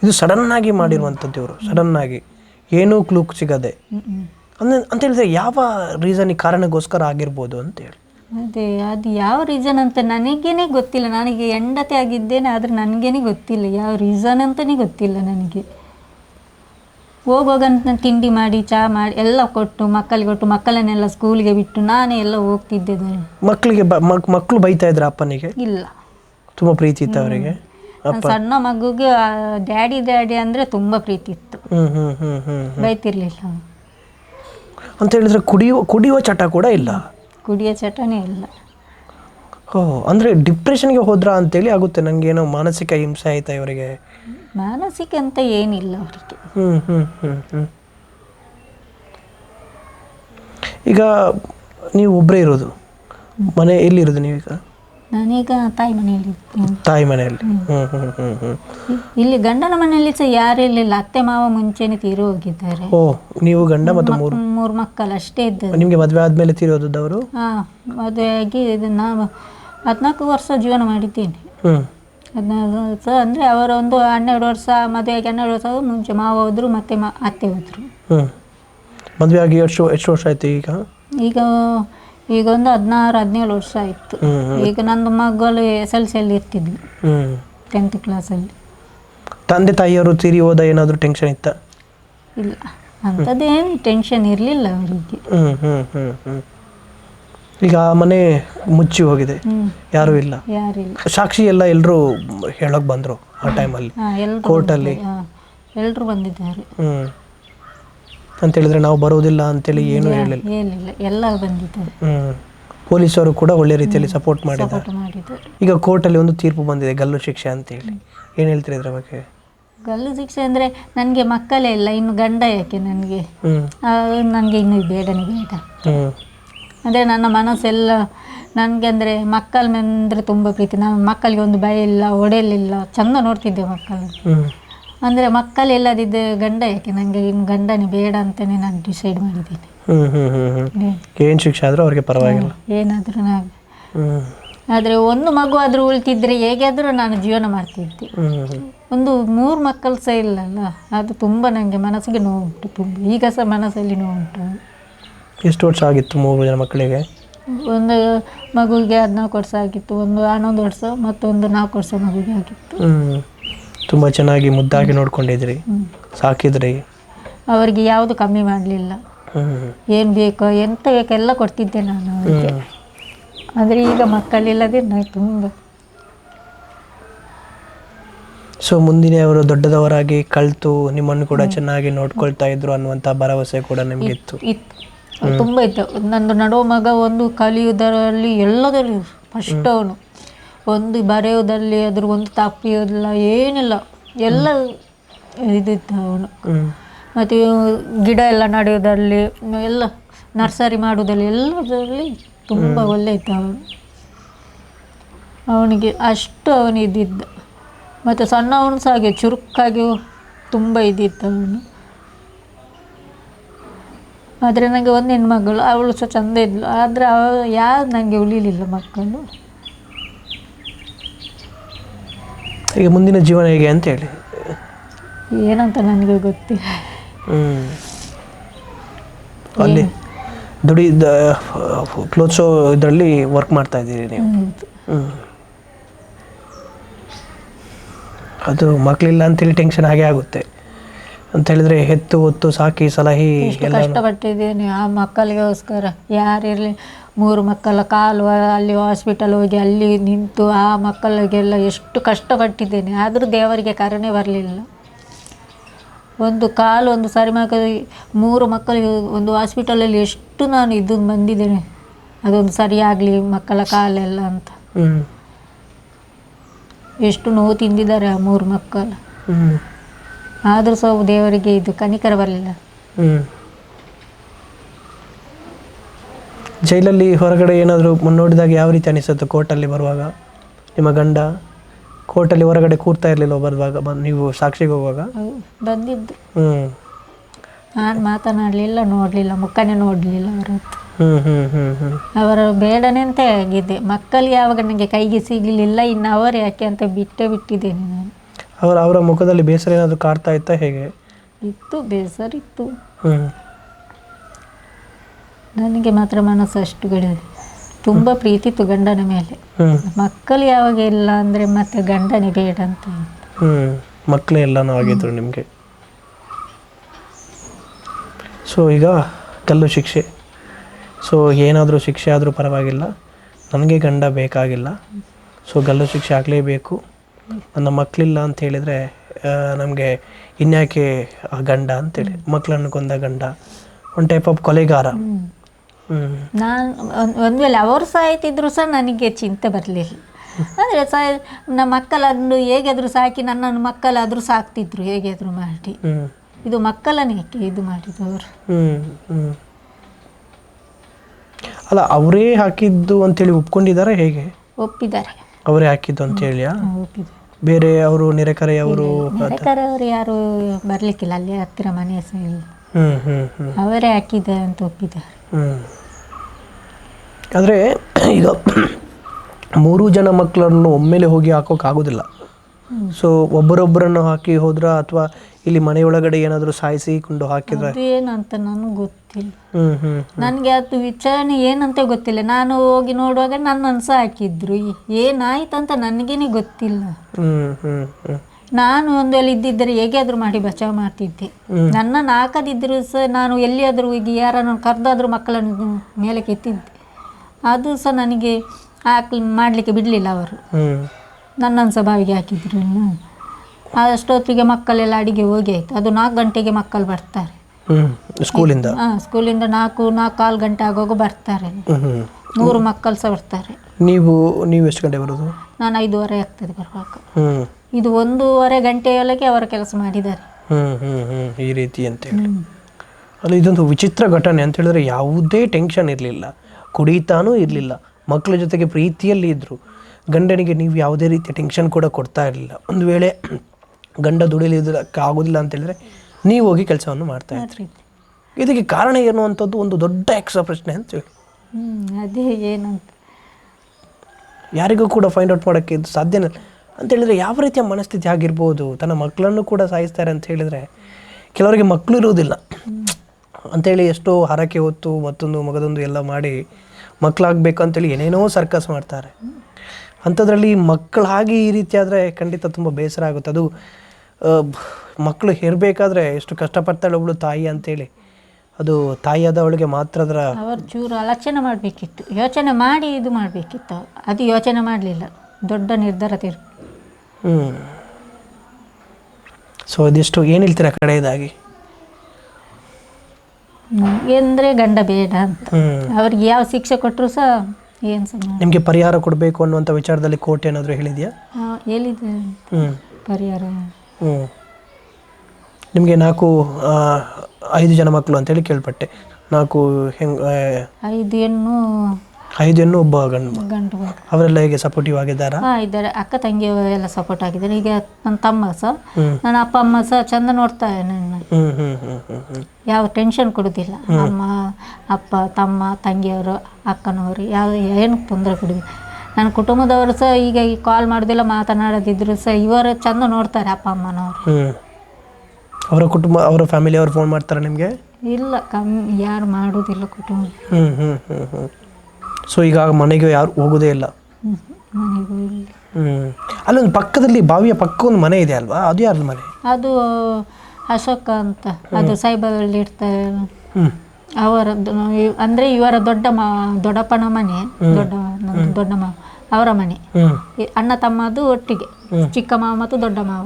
ಇದು ಸಡನ್ ಆಗಿ ಮಾಡಿರುವಂಥದ್ದು ಇವರು ಆಗಿ ಏನೂ ಕ್ಲೂ ಸಿಗದೆ. ಅಂದ್ರೆ ಅಂತ ಹೇಳಿದ್ರೆ ಯಾವ ರೀಸನ್ ಕಾರಣಕ್ಕೋಸ್ಕರ ಆಗಿರ್ಬೋದು ಅಂತ ಹೇಳಿ. ಅದೇ ಅದು ಯಾವ ರೀಸನ್ ಅಂತ ನನಗೇನೆ ಗೊತ್ತಿಲ್ಲ. ನನಗೆ ಹೆಂಡತಿ ಆಗಿದ್ದೇನೆ ಆದರೆ ನನಗೇನೆ ಗೊತ್ತಿಲ್ಲ. ಯಾವ ರೀಸನ್ ಅಂತಲೇ ಗೊತ್ತಿಲ್ಲ ನನಗೆ. ಹೋಗುವಾಗ ನಾನು ತಿಂಡಿ ಮಾಡಿ ಚಹಾ ಮಾಡಿ ಎಲ್ಲ ಕೊಟ್ಟು ಮಕ್ಕಳಿಗೆ ಕೊಟ್ಟು ಮಕ್ಕಳನ್ನೆಲ್ಲ ಸ್ಕೂಲ್ಗೆ ಬಿಟ್ಟು ನಾನೇ ಎಲ್ಲ ಹೋಗ್ತಿದ್ದೆ ಮಕ್ಕಳಿಗೆ ಮಕ್ಕಳು ಬೈತಾ ಇದ್ರ ಅಪ್ಪನಿಗೆ? ಇಲ್ಲ. ತುಂಬಾ ಪ್ರೀತಿ ಇತ್ತು ಅವರಿಗೆ? ಸಣ್ಣ ಮಗುಗೆ ಡ್ಯಾಡಿ ಡ್ಯಾಡಿ ಅಂದ್ರೆ ತುಂಬಾ ಪ್ರೀತಿ ಇತ್ತು. ಹ್ಮ್ ಹ್ಮ್ ಹ್ಮ್ ಹ್ಮ್ ಬೈತಿರ್ಲಿಲ್ಲ. ಅಂತ ಹೇಳಿದ್ರೆ ಕುಡಿಯುವ ಕುಡಿಯುವ ಚಟ ಕೂಡ ಇಲ್ಲ? ಕುಡಿಯೋ ಚಟನೇ ಇಲ್ಲ. ಓ ಅಂದ್ರೆ ಡಿಪ್ರೆಷನ್ಗೆ ಹೋದ್ರಾ ಅಂತೇಳಿ ಆಗುತ್ತೆ. ನನಗೇನೋ ಮಾನಸಿಕ ಹಿಂಸೆ ಆಯ್ತಾ ಇವರಿಗೆ? ಮಾನಸಿಕ ಅಂತ ಏನಿಲ್ಲ ಅವರಿಗೆ. ಹ್ಮ್ ಹ್ಮ್ ಹ್ಮ್ ಈಗ ನೀವು ಒಬ್ಬರೇ ಇರೋದು? ಮನೆ ಎಲ್ಲಿರೋದು ನೀವೀಗ? ನಾನೀಗ ತಾಯಿ ಮನೆಯಲ್ಲಿ ಇರ್ತೇನೆ ತಾಯಿ ಮನೆಯಲ್ಲಿ. ಇಲ್ಲಿ ಗಂಡನ ಮನೆಯಲ್ಲಿ ಸಹ ಯಾರಿರಲಿಲ್ಲ ಅತ್ತೆ ಮಾವ ಮುಂಚೆನೆ ತೀರು ಹೋಗಿದ್ದಾರೆ. ಓ ನೀವು ಗಂಡ ಮತ್ತು ಮೂರು? ಮೂರು ಮಕ್ಕಳು ಅಷ್ಟೇ ಇದ್ದಾರೆ. ನಿಮಗೆ ಮದುವೆ ಆದಮೇಲೆ ಅವರು? ಹಾಂ ಮದುವೆಯಾಗಿ ಇದು ನಾವು ಹದಿನಾಲ್ಕು ವರ್ಷ ಜೀವನ ಮಾಡಿದ್ದೇನೆ. ಹ್ಞೂ ಹದಿನಾಲ್ಕು ವರ್ಷ ಅಂದರೆ ಅವರೊಂದು ಹನ್ನೆರಡು ವರ್ಷ ಮದುವೆಯಾಗಿ ಹನ್ನೆರಡು ವರ್ಷ ಮುಂಚೆ ಮಾವ ಹೋದ್ರು ಮತ್ತೆ ಮಾ ಅತ್ತೆ ಹೋದರು. ಹ್ಞೂ ಮದುವೆ ಆಗಿ ಎಷ್ಟು ಎಷ್ಟು ವರ್ಷ ಆಯ್ತು ಈಗ? ಈಗ ಈಗ ಒಂದು ಹದಿನಾರು ಹದಿನೇಳು ವರ್ಷ ಆಯಿತು. ಈಗ ನಂದು ಮಗಳು ಎಸ್ ಎಲ್ ಸಿಯಲ್ಲಿ ಇರ್ತಿದ್ವಿ ಹ್ಞೂ ಟೆಂತ್ ಕ್ಲಾಸಲ್ಲಿ ತಂದೆ ತಾಯಿಯವರು ತೀರಿ ಹೋದ ಏನಾದರೂ ಟೆನ್ಷನ್ ಇತ್ತ? ಇಲ್ಲ. ಅಂಥದ್ದೇನು ಟೆನ್ಷನ್ ಇರಲಿಲ್ಲ ಅವರಿಗೆ. ಹ್ಞೂ ಹ್ಞೂ ಹ್ಞೂ ಹ್ಞೂ ಈಗ ಆ ಮನೆ ಮುಚ್ಚಿ ಹೋಗಿದೆ. ಯಾರು ಇಲ್ಲ. ಸಾಕ್ಷಿ ಎಲ್ಲ ಎಲ್ಲರೂ ಹೇಳೋಕೆ ಬಂದ್ರು ಆ ಟೈಮಲ್ಲಿ. ಕೋರ್ಟಲ್ಲಿ. ಎಲ್ಲರೂ ಬಂದಿದ್ದಾರೆ. ಹ್ಮ್. ಅಂತ ಹೇಳಿದ್ರೆ ನಾವು ಬರೋದಿಲ್ಲ ಅಂತೇಳಿ ಏನು ಹೇಳಿಲ್ಲ. ಏನಿಲ್ಲ. ಎಲ್ಲ ಬಂದಿದ್ದಾರೆ. ಹ್ಮ್. ಪೊಲೀಸರು ಕೂಡ ಒಳ್ಳೆ ರೀತಿಯಲ್ಲಿ ಸಪೋರ್ಟ್ ಮಾಡಿದ್ದಾರೆ. ಮಾಡಿದ್ದಾರೆ ಈಗ ಕೋರ್ಟಲ್ಲಿ ಒಂದು ತೀರ್ಪು ಬಂದಿದೆ ಗಲ್ಲು ಶಿಕ್ಷೆ ಅಂತ ಹೇಳಿ ಏನು ಹೇಳ್ತೀರಿ ಇದ್ರ ಬಗ್ಗೆ? ಗಲ್ಲು ಶಿಕ್ಷೆ ಅಂದ್ರೆ ನನಗೆ ಮಕ್ಕಳೇ ಇಲ್ಲ ಇನ್ನು ಗಂಡ ಯಾಕೆ ನನಗೆ? ಹ್ಮ್. ನನಗೆ ಇನ್ನು ಬೇಡನೇ ಬೇಡ. ಹ್ಞೂ ಅಂದರೆ ನನ್ನ ಮನಸ್ಸೆಲ್ಲ ನನಗೆ ಅಂದರೆ ಮಕ್ಕಳ ಅಂದರೆ ತುಂಬ ಪ್ರೀತಿ. ನಾನು ಮಕ್ಕಳಿಗೆ ಒಂದು ಭಯ ಇಲ್ಲ ಒಡೆಯಲಿಲ್ಲ ಚಂದ ನೋಡ್ತಿದ್ದೆ ಮಕ್ಕಳು ಅಂದ್ರೆ ಮಕ್ಕಳಿಲ್ಲದಿದ್ದ ಗಂಡ ಯಾಕೆ? ನನಗೆ ಇನ್ನು ಗಂಡನೇ ಬೇಡ ಅಂತಲೇ ನಾನು ಡಿಸೈಡ್ ಮಾಡಿದ್ದೀನಿ. ಏನು ಶಿಕ್ಷೆ ಆದರೂ ಅವ್ರಿಗೆ ಪರವಾಗಿಲ್ಲ. ಏನಾದರೂ ನಾನು ಹ್ಞೂ ಆದರೆ ಒಂದು ಮಗು ಆದರೂ ಉಳ್ತಿದ್ರೆ ಹೇಗಾದರೂ ನಾನು ಜೀವನ ಮಾಡ್ತಿದ್ದೆ. ಒಂದು ಮೂರು ಮಕ್ಕಳು ಸಹ ಇಲ್ಲಲ್ಲ ಅದು ತುಂಬ ನನಗೆ ಮನಸ್ಸಿಗೆ ನೋವುಂಟು ತುಂಬ. ಈಗ ಸಹ ಮನಸ್ಸಲ್ಲಿ ನೋವುಂಟು ಎಷ್ಟು ವರ್ಷ ಆಗಿತ್ತು ಮೂರು ಜನ ಮಕ್ಕಳಿಗೆ? ಒಂದು ಮಗುವಿಗೆ ಹದಿನಾಲ್ಕು ವರ್ಷ ಆಗಿತ್ತು ಒಂದು ಹನ್ನೊಂದು ವರ್ಷ ಮತ್ತೊಂದು ನಾಲ್ಕು ವರ್ಷ ಮಗುವಿಗೆ ಆಗಿತ್ತು. ಹ್ಞೂ ತುಂಬ ಚೆನ್ನಾಗಿ ಮುದ್ದಾಗಿ ನೋಡ್ಕೊಂಡಿದ್ರಿ. ಹ್ಮ್. ಸಾಕಿದ್ರಿ. ಅವರಿಗೆ ಯಾವುದು ಕಮ್ಮಿ ಮಾಡಲಿಲ್ಲ. ಹ್ಞೂ ಏನು ಬೇಕೋ ಎಂತ ಬೇಕೋ ಎಲ್ಲ ಕೊಡ್ತಿದ್ದೆ ನಾನು ಅವರಿಗೆ. ಹ್ಞೂ ಆದರೆ ಈಗ ಮಕ್ಕಳಿಲ್ಲದೆ ನಾ ತುಂಬ. ಸೊ ಮುಂದಿನ ಅವರು ದೊಡ್ಡದವರಾಗಿ ಕಲ್ತು ನಿಮ್ಮನ್ನು ಕೂಡ ಚೆನ್ನಾಗಿ ನೋಡ್ಕೊಳ್ತಾ ಇದ್ರು ಅನ್ನುವಂಥ ಭರವಸೆ ಕೂಡ ನಿಮಗಿತ್ತು ಇತ್ತು. ತುಂಬ ಇತ್ತು. ನಂದು ನಡುವ ಮಗ ಒಂದು ಕಲಿಯುವುದರಲ್ಲಿ ಎಲ್ಲದರಲ್ಲಿ ಫಸ್ಟ್ ಅವನು. ಒಂದು ಬರೆಯುವುದರಲ್ಲಿ ಅದ್ರ ಒಂದು ತಪ್ಪಿಯೋದಿಲ್ಲ ಏನಿಲ್ಲ. ಎಲ್ಲ ಇದಿತ್ತು ಅವನು. ಮತ್ತು ಗಿಡ ಎಲ್ಲ ನಡೆಯೋದರಲ್ಲಿ ಎಲ್ಲ ನರ್ಸರಿ ಮಾಡೋದಲ್ಲಿ ಎಲ್ಲದರಲ್ಲಿ ತುಂಬ ಒಳ್ಳೆ ಇತ್ತು ಅವನು. ಅವನಿಗೆ ಅಷ್ಟು ಅವನು ಇದ್ದಿದ್ದ ಮತ್ತು ಸಣ್ಣವನು ಸಹ ಹಾಗೆ ಚುರುಕಾಗಿ ತುಂಬ ಇದ್ದಿತ್ತು ಅವನು. ಆದರೆ ನನಗೆ ಒಂದು ಹೆಣ್ಮಗಳು ಅವಳು ಸಹ ಚಂದ ಇದ್ಲು. ಆದರೆ ಅವ ಯಾರು ನನಗೆ ಉಳಿಲಿಲ್ಲ ಮಕ್ಕಳು. ಈಗ ಮುಂದಿನ ಜೀವನ ಹೇಗೆ ಅಂತ ಹೇಳಿ. ಏನಂತ ನನಗೆ ಗೊತ್ತಿಲ್ಲ ಹ್ಮ್. ಅಲ್ಲಿ ದುಡಿ ಕ್ಲೋತ್ಸೋ ಇದರಲ್ಲಿ ವರ್ಕ್ ಮಾಡ್ತಾ ಇದ್ದೀರಿ ನೀವು. ಅದು ಮಕ್ಕಳಿಲ್ಲ ಅಂತೇಳಿ ಟೆನ್ಷನ್ ಹಾಗೆ ಆಗುತ್ತೆ. ಅಂತ ಹೇಳಿದ್ರೆ ಹೆತ್ತು ಹೊತ್ತು ಸಾಕಿ ಸಲಹಿ ಎಷ್ಟು ಕಷ್ಟಪಟ್ಟಿದ್ದೇನೆ ಆ ಮಕ್ಕಳಿಗೋಸ್ಕರ. ಯಾರಿರಲಿ ಮೂರು ಮಕ್ಕಳ ಕಾಲು ಅಲ್ಲಿ ಹಾಸ್ಪಿಟಲ್ ಹೋಗಿ ಅಲ್ಲಿ ನಿಂತು ಆ ಮಕ್ಕಳಿಗೆಲ್ಲ ಎಷ್ಟು ಕಷ್ಟಪಟ್ಟಿದ್ದೇನೆ. ಆದರೂ ದೇವರಿಗೆ ಕರುಣೆ ಬರಲಿಲ್ಲ. ಒಂದು ಕಾಲು ಒಂದು ಸರಿ ಮಕ್ಕ ಮೂರು ಮಕ್ಕಳಿಗೆ ಒಂದು ಹಾಸ್ಪಿಟಲಲ್ಲಿ ಎಷ್ಟು ನಾನು ಇದು ಬಂದಿದ್ದೇನೆ. ಅದೊಂದು ಸರಿಯಾಗಲಿ ಮಕ್ಕಳ ಕಾಲೆಲ್ಲ ಅಂತ. ಎಷ್ಟು ನೋವು ತಿಂದಿದ್ದಾರೆ ಆ ಮೂರು ಮಕ್ಕಳು. ಹ್ಮ್. ಆದರೂ ಸಹ ದೇವರಿಗೆ ಇದು ಕನಿಕರ ಬರಲಿಲ್ಲ. ಹ್ಮ್. ಜೈಲಲ್ಲಿ ಹೊರಗಡೆ ಏನಾದರೂ ನೋಡಿದಾಗ ಯಾವ ರೀತಿ ಅನಿಸುತ್ತೆ ಕೋರ್ಟಲ್ಲಿ ಬರುವಾಗ? ನಿಮ್ಮ ಗಂಡ ಕೋರ್ಟಲ್ಲಿ ಹೊರಗಡೆ ಕೂರ್ತಾ ಇರಲಿಲ್ಲ ಬರುವಾಗ ಬಂದು ನೀವು ಸಾಕ್ಷಿಗೆ ಹೋಗುವಾಗ? ಬಂದಿದ್ದು. ನಾನು ಮಾತನಾಡಲಿಲ್ಲ ನೋಡಲಿಲ್ಲ ಮುಖನೇ ನೋಡಲಿಲ್ಲ ಅವರ ಹ್ಞೂ ಹ್ಞೂ ಹ್ಞೂ ಹ್ಞೂ ಅವರು ಬೇಡನೆ ಅಂತ ಆಗಿದೆ. ಮಕ್ಕಳು ಯಾವಾಗ ನನಗೆ ಕೈಗೆ ಸಿಗಲಿಲ್ಲ ಇನ್ನು ಅವರು ಯಾಕೆ ಅಂತ ಬಿಟ್ಟೇ ಬಿಟ್ಟಿದ್ದೇನೆ ನಾನು. ಅವರ ಅವರ ಮುಖದಲ್ಲಿ ಬೇಸರ ಏನಾದರೂ ಕಾಡ್ತಾ ಇತ್ತಾ ಹೇಗೆ? ಇತ್ತು ಬೇಸರಿತ್ತು ಹ್ಮ್. ನನಗೆ ಮಾತ್ರ ಮನಸ್ಸು ಅಷ್ಟು ಗಡಿ ತುಂಬ ಪ್ರೀತಿ ಇತ್ತು ಗಂಡನ ಮೇಲೆ. ಹ್ಮ್. ಮಕ್ಕಳು ಯಾವಾಗ ಇಲ್ಲ ಅಂದರೆ ಮತ್ತೆ ಗಂಡನೇ ಬೇಡ ಅಂತ ಹ್ಮ್. ಮಕ್ಕಳೇ ಎಲ್ಲನೂ ಆಗಿದ್ರು ನಿಮಗೆ. ಸೊ ಈಗ ಕಲ್ಲು ಶಿಕ್ಷೆ. ಸೊ ಏನಾದರೂ ಶಿಕ್ಷೆ ಆದರೂ ಪರವಾಗಿಲ್ಲ. ನನಗೆ ಗಂಡ ಬೇಕಾಗಿಲ್ಲ. ಸೊ ಗಲ್ಲು ಶಿಕ್ಷೆ ಆಗಲೇಬೇಕು. ನನ್ನ ಮಕ್ಕಳಿಲ್ಲ ಅಂತ ಹೇಳಿದರೆ ನಮಗೆ ಇನ್ಯಾಕೆ ಆ ಗಂಡ ಅಂತೇಳಿ ಮಕ್ಕಳನ್ನು ಕೊಂದ ಗಂಡ. ಒಂದು ಟೈಪ್ ಆಫ್ ಕೊಲೆಗಾರ. ನಾನು ಒಂದು ವೇಳೆ ಅವರು ಸಾಯ್ತಿದ್ರು ಸಹ ನನಗೆ ಚಿಂತೆ ಬರಲಿಲ್ಲ. ಅಂದರೆ ಸಾ ನಮ್ಮ ಮಕ್ಕಳನ್ನು ಹೇಗಾದರೂ ಸಾಕಿ ನನ್ನನ್ನು ಮಕ್ಕಳಾದರೂ ಸಾಕ್ತಿದ್ರು ಹೇಗಾದರೂ ಮಾಡಿ. ಇದು ಮಕ್ಕಳನ್ನೇಕೆ ಇದು ಮಾಡಿದ್ರು ಅವರು. ಅಲ್ಲ ಅವರೇ ಹಾಕಿದ್ದು ಅಂತೇಳಿ ಒಪ್ಕೊಂಡಿದ್ದಾರೆ ಹೇಗೆ? ಒಪ್ಪಿದ್ದಾರೆ. ಅವರೇ ಹಾಕಿದ್ದು ಅಂತೇಳಿಯಾ? ಒಪ್ಪಿದ್ದಾರೆ. ಬೇರೆ ಅವರು ನೆರೆಕರೆಯವರು ನೆರೆಕರೆಯವರು ಯಾರು ಬರ್ಲಿಕ್ಕಿಲ್ಲ. ಅಲ್ಲಿ ಹತ್ತಿರ ಮನೆ ಸಹ ಇಲ್ಲ. ಹ್ಮ್ ಹ್ಮ್ ಅವರೇ ಹಾಕಿದ್ದಾರೆ ಅಂತ ಒಪ್ಪಿದ್ದಾರೆ. ಹ್ಮ್. ಆದ್ರೆ ಈಗ ಮೂರು ಜನ ಮಕ್ಕಳನ್ನು ಒಮ್ಮೆಲೆ ಹೋಗಿ ಹಾಕೋಕ್ಕಾಗೋದಿಲ್ಲ ಸೊ ಒಬ್ಬರೊಬ್ಬರನ್ನು ಹಾಕಿ ಹೋದ್ರ ಅಥವಾ ಇಲ್ಲಿ ಮನೆಯೊಳಗಡೆ ಏನಾದರೂ ಸಾಯಿಸಿಕೊಂಡು ಹಾಕಿದ್ರೆ? ಅದು ಏನು ಅಂತ ನನಗೆ ಗೊತ್ತಿಲ್ಲ. ಹ್ಮ್ ಹ್ಮ್ ನನಗೆ ಅದು ವಿಚಾರಣೆ ಏನಂತ ಗೊತ್ತಿಲ್ಲ. ನಾನು ಹೋಗಿ ನೋಡುವಾಗ ನನ್ನನ್ನು ಸಹ ಹಾಕಿದ್ರು. ಏನಾಯ್ತಂತ ಅಂತ ನನಗೇನೆ ಗೊತ್ತಿಲ್ಲ. ಹ್ಮ್ ಹ್ಮ್ ಹ್ಮ್. ನಾನು ಒಂದು ವೇಳೆ ಇದ್ದಿದ್ದರೆ ಹೇಗಾದರೂ ಮಾಡಿ ಬಚಾವ್ ಮಾಡ್ತಿದ್ದೆ. ನನ್ನನ್ನು ಹಾಕದಿದ್ದರೂ ಸಹ ನಾನು ಎಲ್ಲಿಯಾದರೂ ಹೋಗಿ ಯಾರನ್ನು ಕರೆದಾದ್ರೂ ಮಕ್ಕಳನ್ನು ಮೇಲೆ ಕೆತ್ತಿದ್ದೆ ಅದು ಸಹ ನನಗೆ ಹಾಕ್ ಮಾಡಲಿಕ್ಕೆ ಬಿಡಲಿಲ್ಲ ಅವರು. ಹ್ಮ್. ನನ್ನನ್ನು ಸಹ ಬಾವಿಗೆ ಹಾಕಿದ್ರು. ಇನ್ನು ಅಷ್ಟೊತ್ತಿಗೆ ಮಕ್ಕಳೆಲ್ಲ ಅಡಿಗೆ ಹೋಗಿ ಆಯ್ತು. ಅದು ನಾಲ್ಕು ಗಂಟೆಗೆ ಮಕ್ಕಳು ಬರ್ತಾರೆ. ಸ್ಕೂಲಿಂದ? ಹಾಂ ಸ್ಕೂಲಿಂದ ನಾಲ್ಕು ನಾಲ್ಕು ಕಾಲು ಗಂಟೆ ಆಗುವಾಗ ಬರ್ತಾರೆ ಮೂರು ಮಕ್ಕಳು ಸಹ ಬರ್ತಾರೆ. ನೀವು ನೀವು ಎಷ್ಟು ಗಂಟೆ ಬರೋದು? ನಾನು ಐದೂವರೆ ಆಗ್ತದೆ ಬರುವಾಗ. ಹ್ಮ್. ಇದು ಒಂದೂವರೆ ಗಂಟೆಯೊಳಗೆ ಅವರ ಕೆಲಸ ಮಾಡಿದ್ದಾರೆ. ಹ್ಮ್ ಹ್ಮ್ ಹ್ಮ್ ಈ ರೀತಿ ಅಂತೇಳಿ ಅದು ಇದೊಂದು ವಿಚಿತ್ರ ಘಟನೆ ಅಂತ ಹೇಳಿದ್ರೆ ಯಾವುದೇ ಟೆನ್ಷನ್ ಇರಲಿಲ್ಲ. ಕುಡಿತಾನೂ ಇರಲಿಲ್ಲ. ಮಕ್ಕಳ ಜೊತೆಗೆ ಪ್ರೀತಿಯಲ್ಲಿ ಇದ್ದರು ಗಂಡನಿಗೆ ನೀವು ಯಾವುದೇ ರೀತಿಯ ಟೆನ್ಷನ್ ಕೂಡ ಕೊಡ್ತಾ ಇರಲಿಲ್ಲ. ಒಂದು ವೇಳೆ ಗಂಡ ದುಡಿಲಿದ್ದಕ್ಕೆ ಆಗೋದಿಲ್ಲ ಅಂತ ಹೇಳಿದ್ರೆ ನೀವು ಹೋಗಿ ಕೆಲಸವನ್ನು ಮಾಡ್ತಾ ಇದ್ರಿ ಇದಕ್ಕೆ ಕಾರಣ ಏನು ಅಂತದ್ದು ಒಂದು ದೊಡ್ಡ ಎಕ್ಸ್ಟ್ರಾ ಪ್ರಶ್ನೆ ಅಂತ ಹೇಳಿ. ಹ್ಞೂ ಅದೇ ಏನು ಯಾರಿಗೂ ಕೂಡ ಫೈಂಡ್ ಔಟ್ ಮಾಡೋಕ್ಕೆ ಇದು ಸಾಧ್ಯನೇ ಇಲ್ಲ. ಅಂತ ಹೇಳಿದ್ರೆ ಯಾವ ರೀತಿಯ ಮನಸ್ಥಿತಿ ಆಗಿರ್ಬೋದು ತನ್ನ ಮಕ್ಕಳನ್ನು ಕೂಡ ಸಾಯಿಸ್ತಾರೆ ಅಂತ ಹೇಳಿದ್ರೆ ಕೆಲವರಿಗೆ ಮಕ್ಕಳು ಇರುವುದಿಲ್ಲ. ಅಂತೇಳಿ ಎಷ್ಟೋ ಹರಕೆ ಹೊತ್ತು ಮತ್ತೊಂದು ಮಗದೊಂದು ಎಲ್ಲ ಮಾಡಿ ಮಕ್ಕಳಾಗಬೇಕು ಅಂತೇಳಿ ಏನೇನೋ ಸರ್ಕಸ್ ಮಾಡ್ತಾರೆ. ಅಂಥದ್ರಲ್ಲಿ ಮಕ್ಕಳಾಗಿ ಈ ರೀತಿ ಆದರೆ ಖಂಡಿತ ತುಂಬ ಬೇಸರ ಆಗುತ್ತೆ. ಅದು ಮಕ್ಕಳು ಹೆರಬೇಕಾದ್ರೆ ಎಷ್ಟು ಕಷ್ಟಪಡ್ತಾಳೆ ಒಬ್ಳು ತಾಯಿ ಅಂತೇಳಿ. ಅದು ತಾಯಿಯಾದವಳಿಗೆ ಮಾತ್ರ ಅದರ ಅವರು ಚೂರು ಆಲೋಚನೆ ಮಾಡಬೇಕಿತ್ತು. ಯೋಚನೆ ಮಾಡಿ ಇದು ಮಾಡಬೇಕಿತ್ತು. ಅದು ಯೋಚನೆ ಮಾಡಲಿಲ್ಲ. ದೊಡ್ಡ ನಿರ್ಧಾರ ತೀರ್ ಹ್ಞೂ ಸೊ ಅದೆಷ್ಟು ಏನು ಹೇಳ್ತೀರಾ ಕಡೆಯದಾಗಿ? ಅಂದರೆ ಗಂಡ ಬೇಡ ಅಂತ. ಅವ್ರಿಗೆ ಯಾವ ಶಿಕ್ಷೆ ಕೊಟ್ಟರು ಸಹ ಏನು ನಿಮಗೆ ಪರಿಹಾರ ಕೊಡಬೇಕು ಅನ್ನುವಂಥ ವಿಚಾರದಲ್ಲಿ ಕೋರ್ಟ್ ಏನಾದರೂ ಹೇಳಿದೆಯಾ? ಹೇಳಿದೆ ಹ್ಞೂ ಪರಿಹಾರ. ಹ್ಞೂ ನಿಮಗೆ ನಾಲ್ಕು ಆ, ಐದು ಜನ ಮಕ್ಕಳು ಅಂತೇಳಿ ಕೇಳ್ಪಟ್ಟೆ. ನಾಲ್ಕು ಹೆಂಗೆ ಐದು ಹೆಣ್ಣು ಐದು ಹೆಣ್ಣು ಒಬ್ಬ ಗಂಡು ಮಗ. ಗಂಡು ಮಗ. ಅವರೆಲ್ಲ ಹೇಗೆ ಸಪೋರ್ಟಿವ್ ಆಗಿದ್ದಾರೆ? ಹಾಂ ಇದ್ದಾರೆ. ಅಕ್ಕ ತಂಗಿ ಎಲ್ಲ ಸಪೋರ್ಟ್ ಆಗಿದ್ದಾರೆ. ಈಗ ನನ್ನ ತಮ್ಮ ಸಹ ನನ್ನ ಅಪ್ಪ ಅಮ್ಮ ಸಹ ಚಂದ ನೋಡ್ತಾರೆ ನನ್ನ ಯಾವ ಟೆನ್ಷನ್ ಕೊಡೋದಿಲ್ಲ. ಅಮ್ಮ ಅಪ್ಪ ತಮ್ಮ ತಂಗಿಯವರು ಅಕ್ಕನವರು ಯಾವ ಏನು ತೊಂದರೆ ಕೊಡೋದಿಲ್ಲ. ನನ್ನ ಕುಟುಂಬದವರು ಸಹ ಈಗ ಈ ಕಾಲ್ ಮಾಡೋದಿಲ್ಲ ಮಾತನಾಡೋದಿದ್ರು ಸಹ ಇವರು ಚಂದ ನೋಡ್ತಾರೆ ಅಪ್ಪ ಅಮ್ಮನವರು. ಅವರ ಕುಟುಂಬ ಅವರ ಫ್ಯಾಮಿಲಿ ಅವ್ರು ಫೋನ್ ಮಾಡ್ತಾರೆ ನಿಮಗೆ? ಇಲ್ಲ ಕಮ್ಮಿ ಯಾರು ಮಾಡೋದಿಲ್ಲ ಕುಟುಂಬ. ಹ್ಞೂ ಹ್ಞೂ ಹ್ಞೂ ಹ್ಞೂ ಸೊ ಈಗ ಮನೆಗೆ ಯಾರು ಹೋಗೋದೇ ಇಲ್ಲ. ಹ್ಮ್. ಮನೆಗೂ ಇಲ್ಲ ಹ್ಮ್ ಅಲ್ಲೊಂದು ಪಕ್ಕದಲ್ಲಿ ಬಾವಿಯ ಪಕ್ಕ ಒಂದು ಮನೆ ಇದೆ ಅಲ್ವಾ? ಅದು ಯಾರ್ದು ಮನೆ? ಅದು ಅಶೋಕ ಅಂತ. ಅದು ಸೈಬರಲ್ಲಿ ಇರ್ತಾರೆ. ಅವರದ್ದು ಅಂದ್ರೆ ಇವರ ದೊಡ್ಡ ಮ ದೊಡ್ಡಪ್ಪನ ಮನೆ. ದೊಡ್ಡ ದೊಡ್ಡ ಮಾವ ಅವರ ಮನೆ. ಅಣ್ಣ ತಮ್ಮದು ಒಟ್ಟಿಗೆ. ಚಿಕ್ಕ ಮಾವ ಮತ್ತು ದೊಡ್ಡ ಮಾವ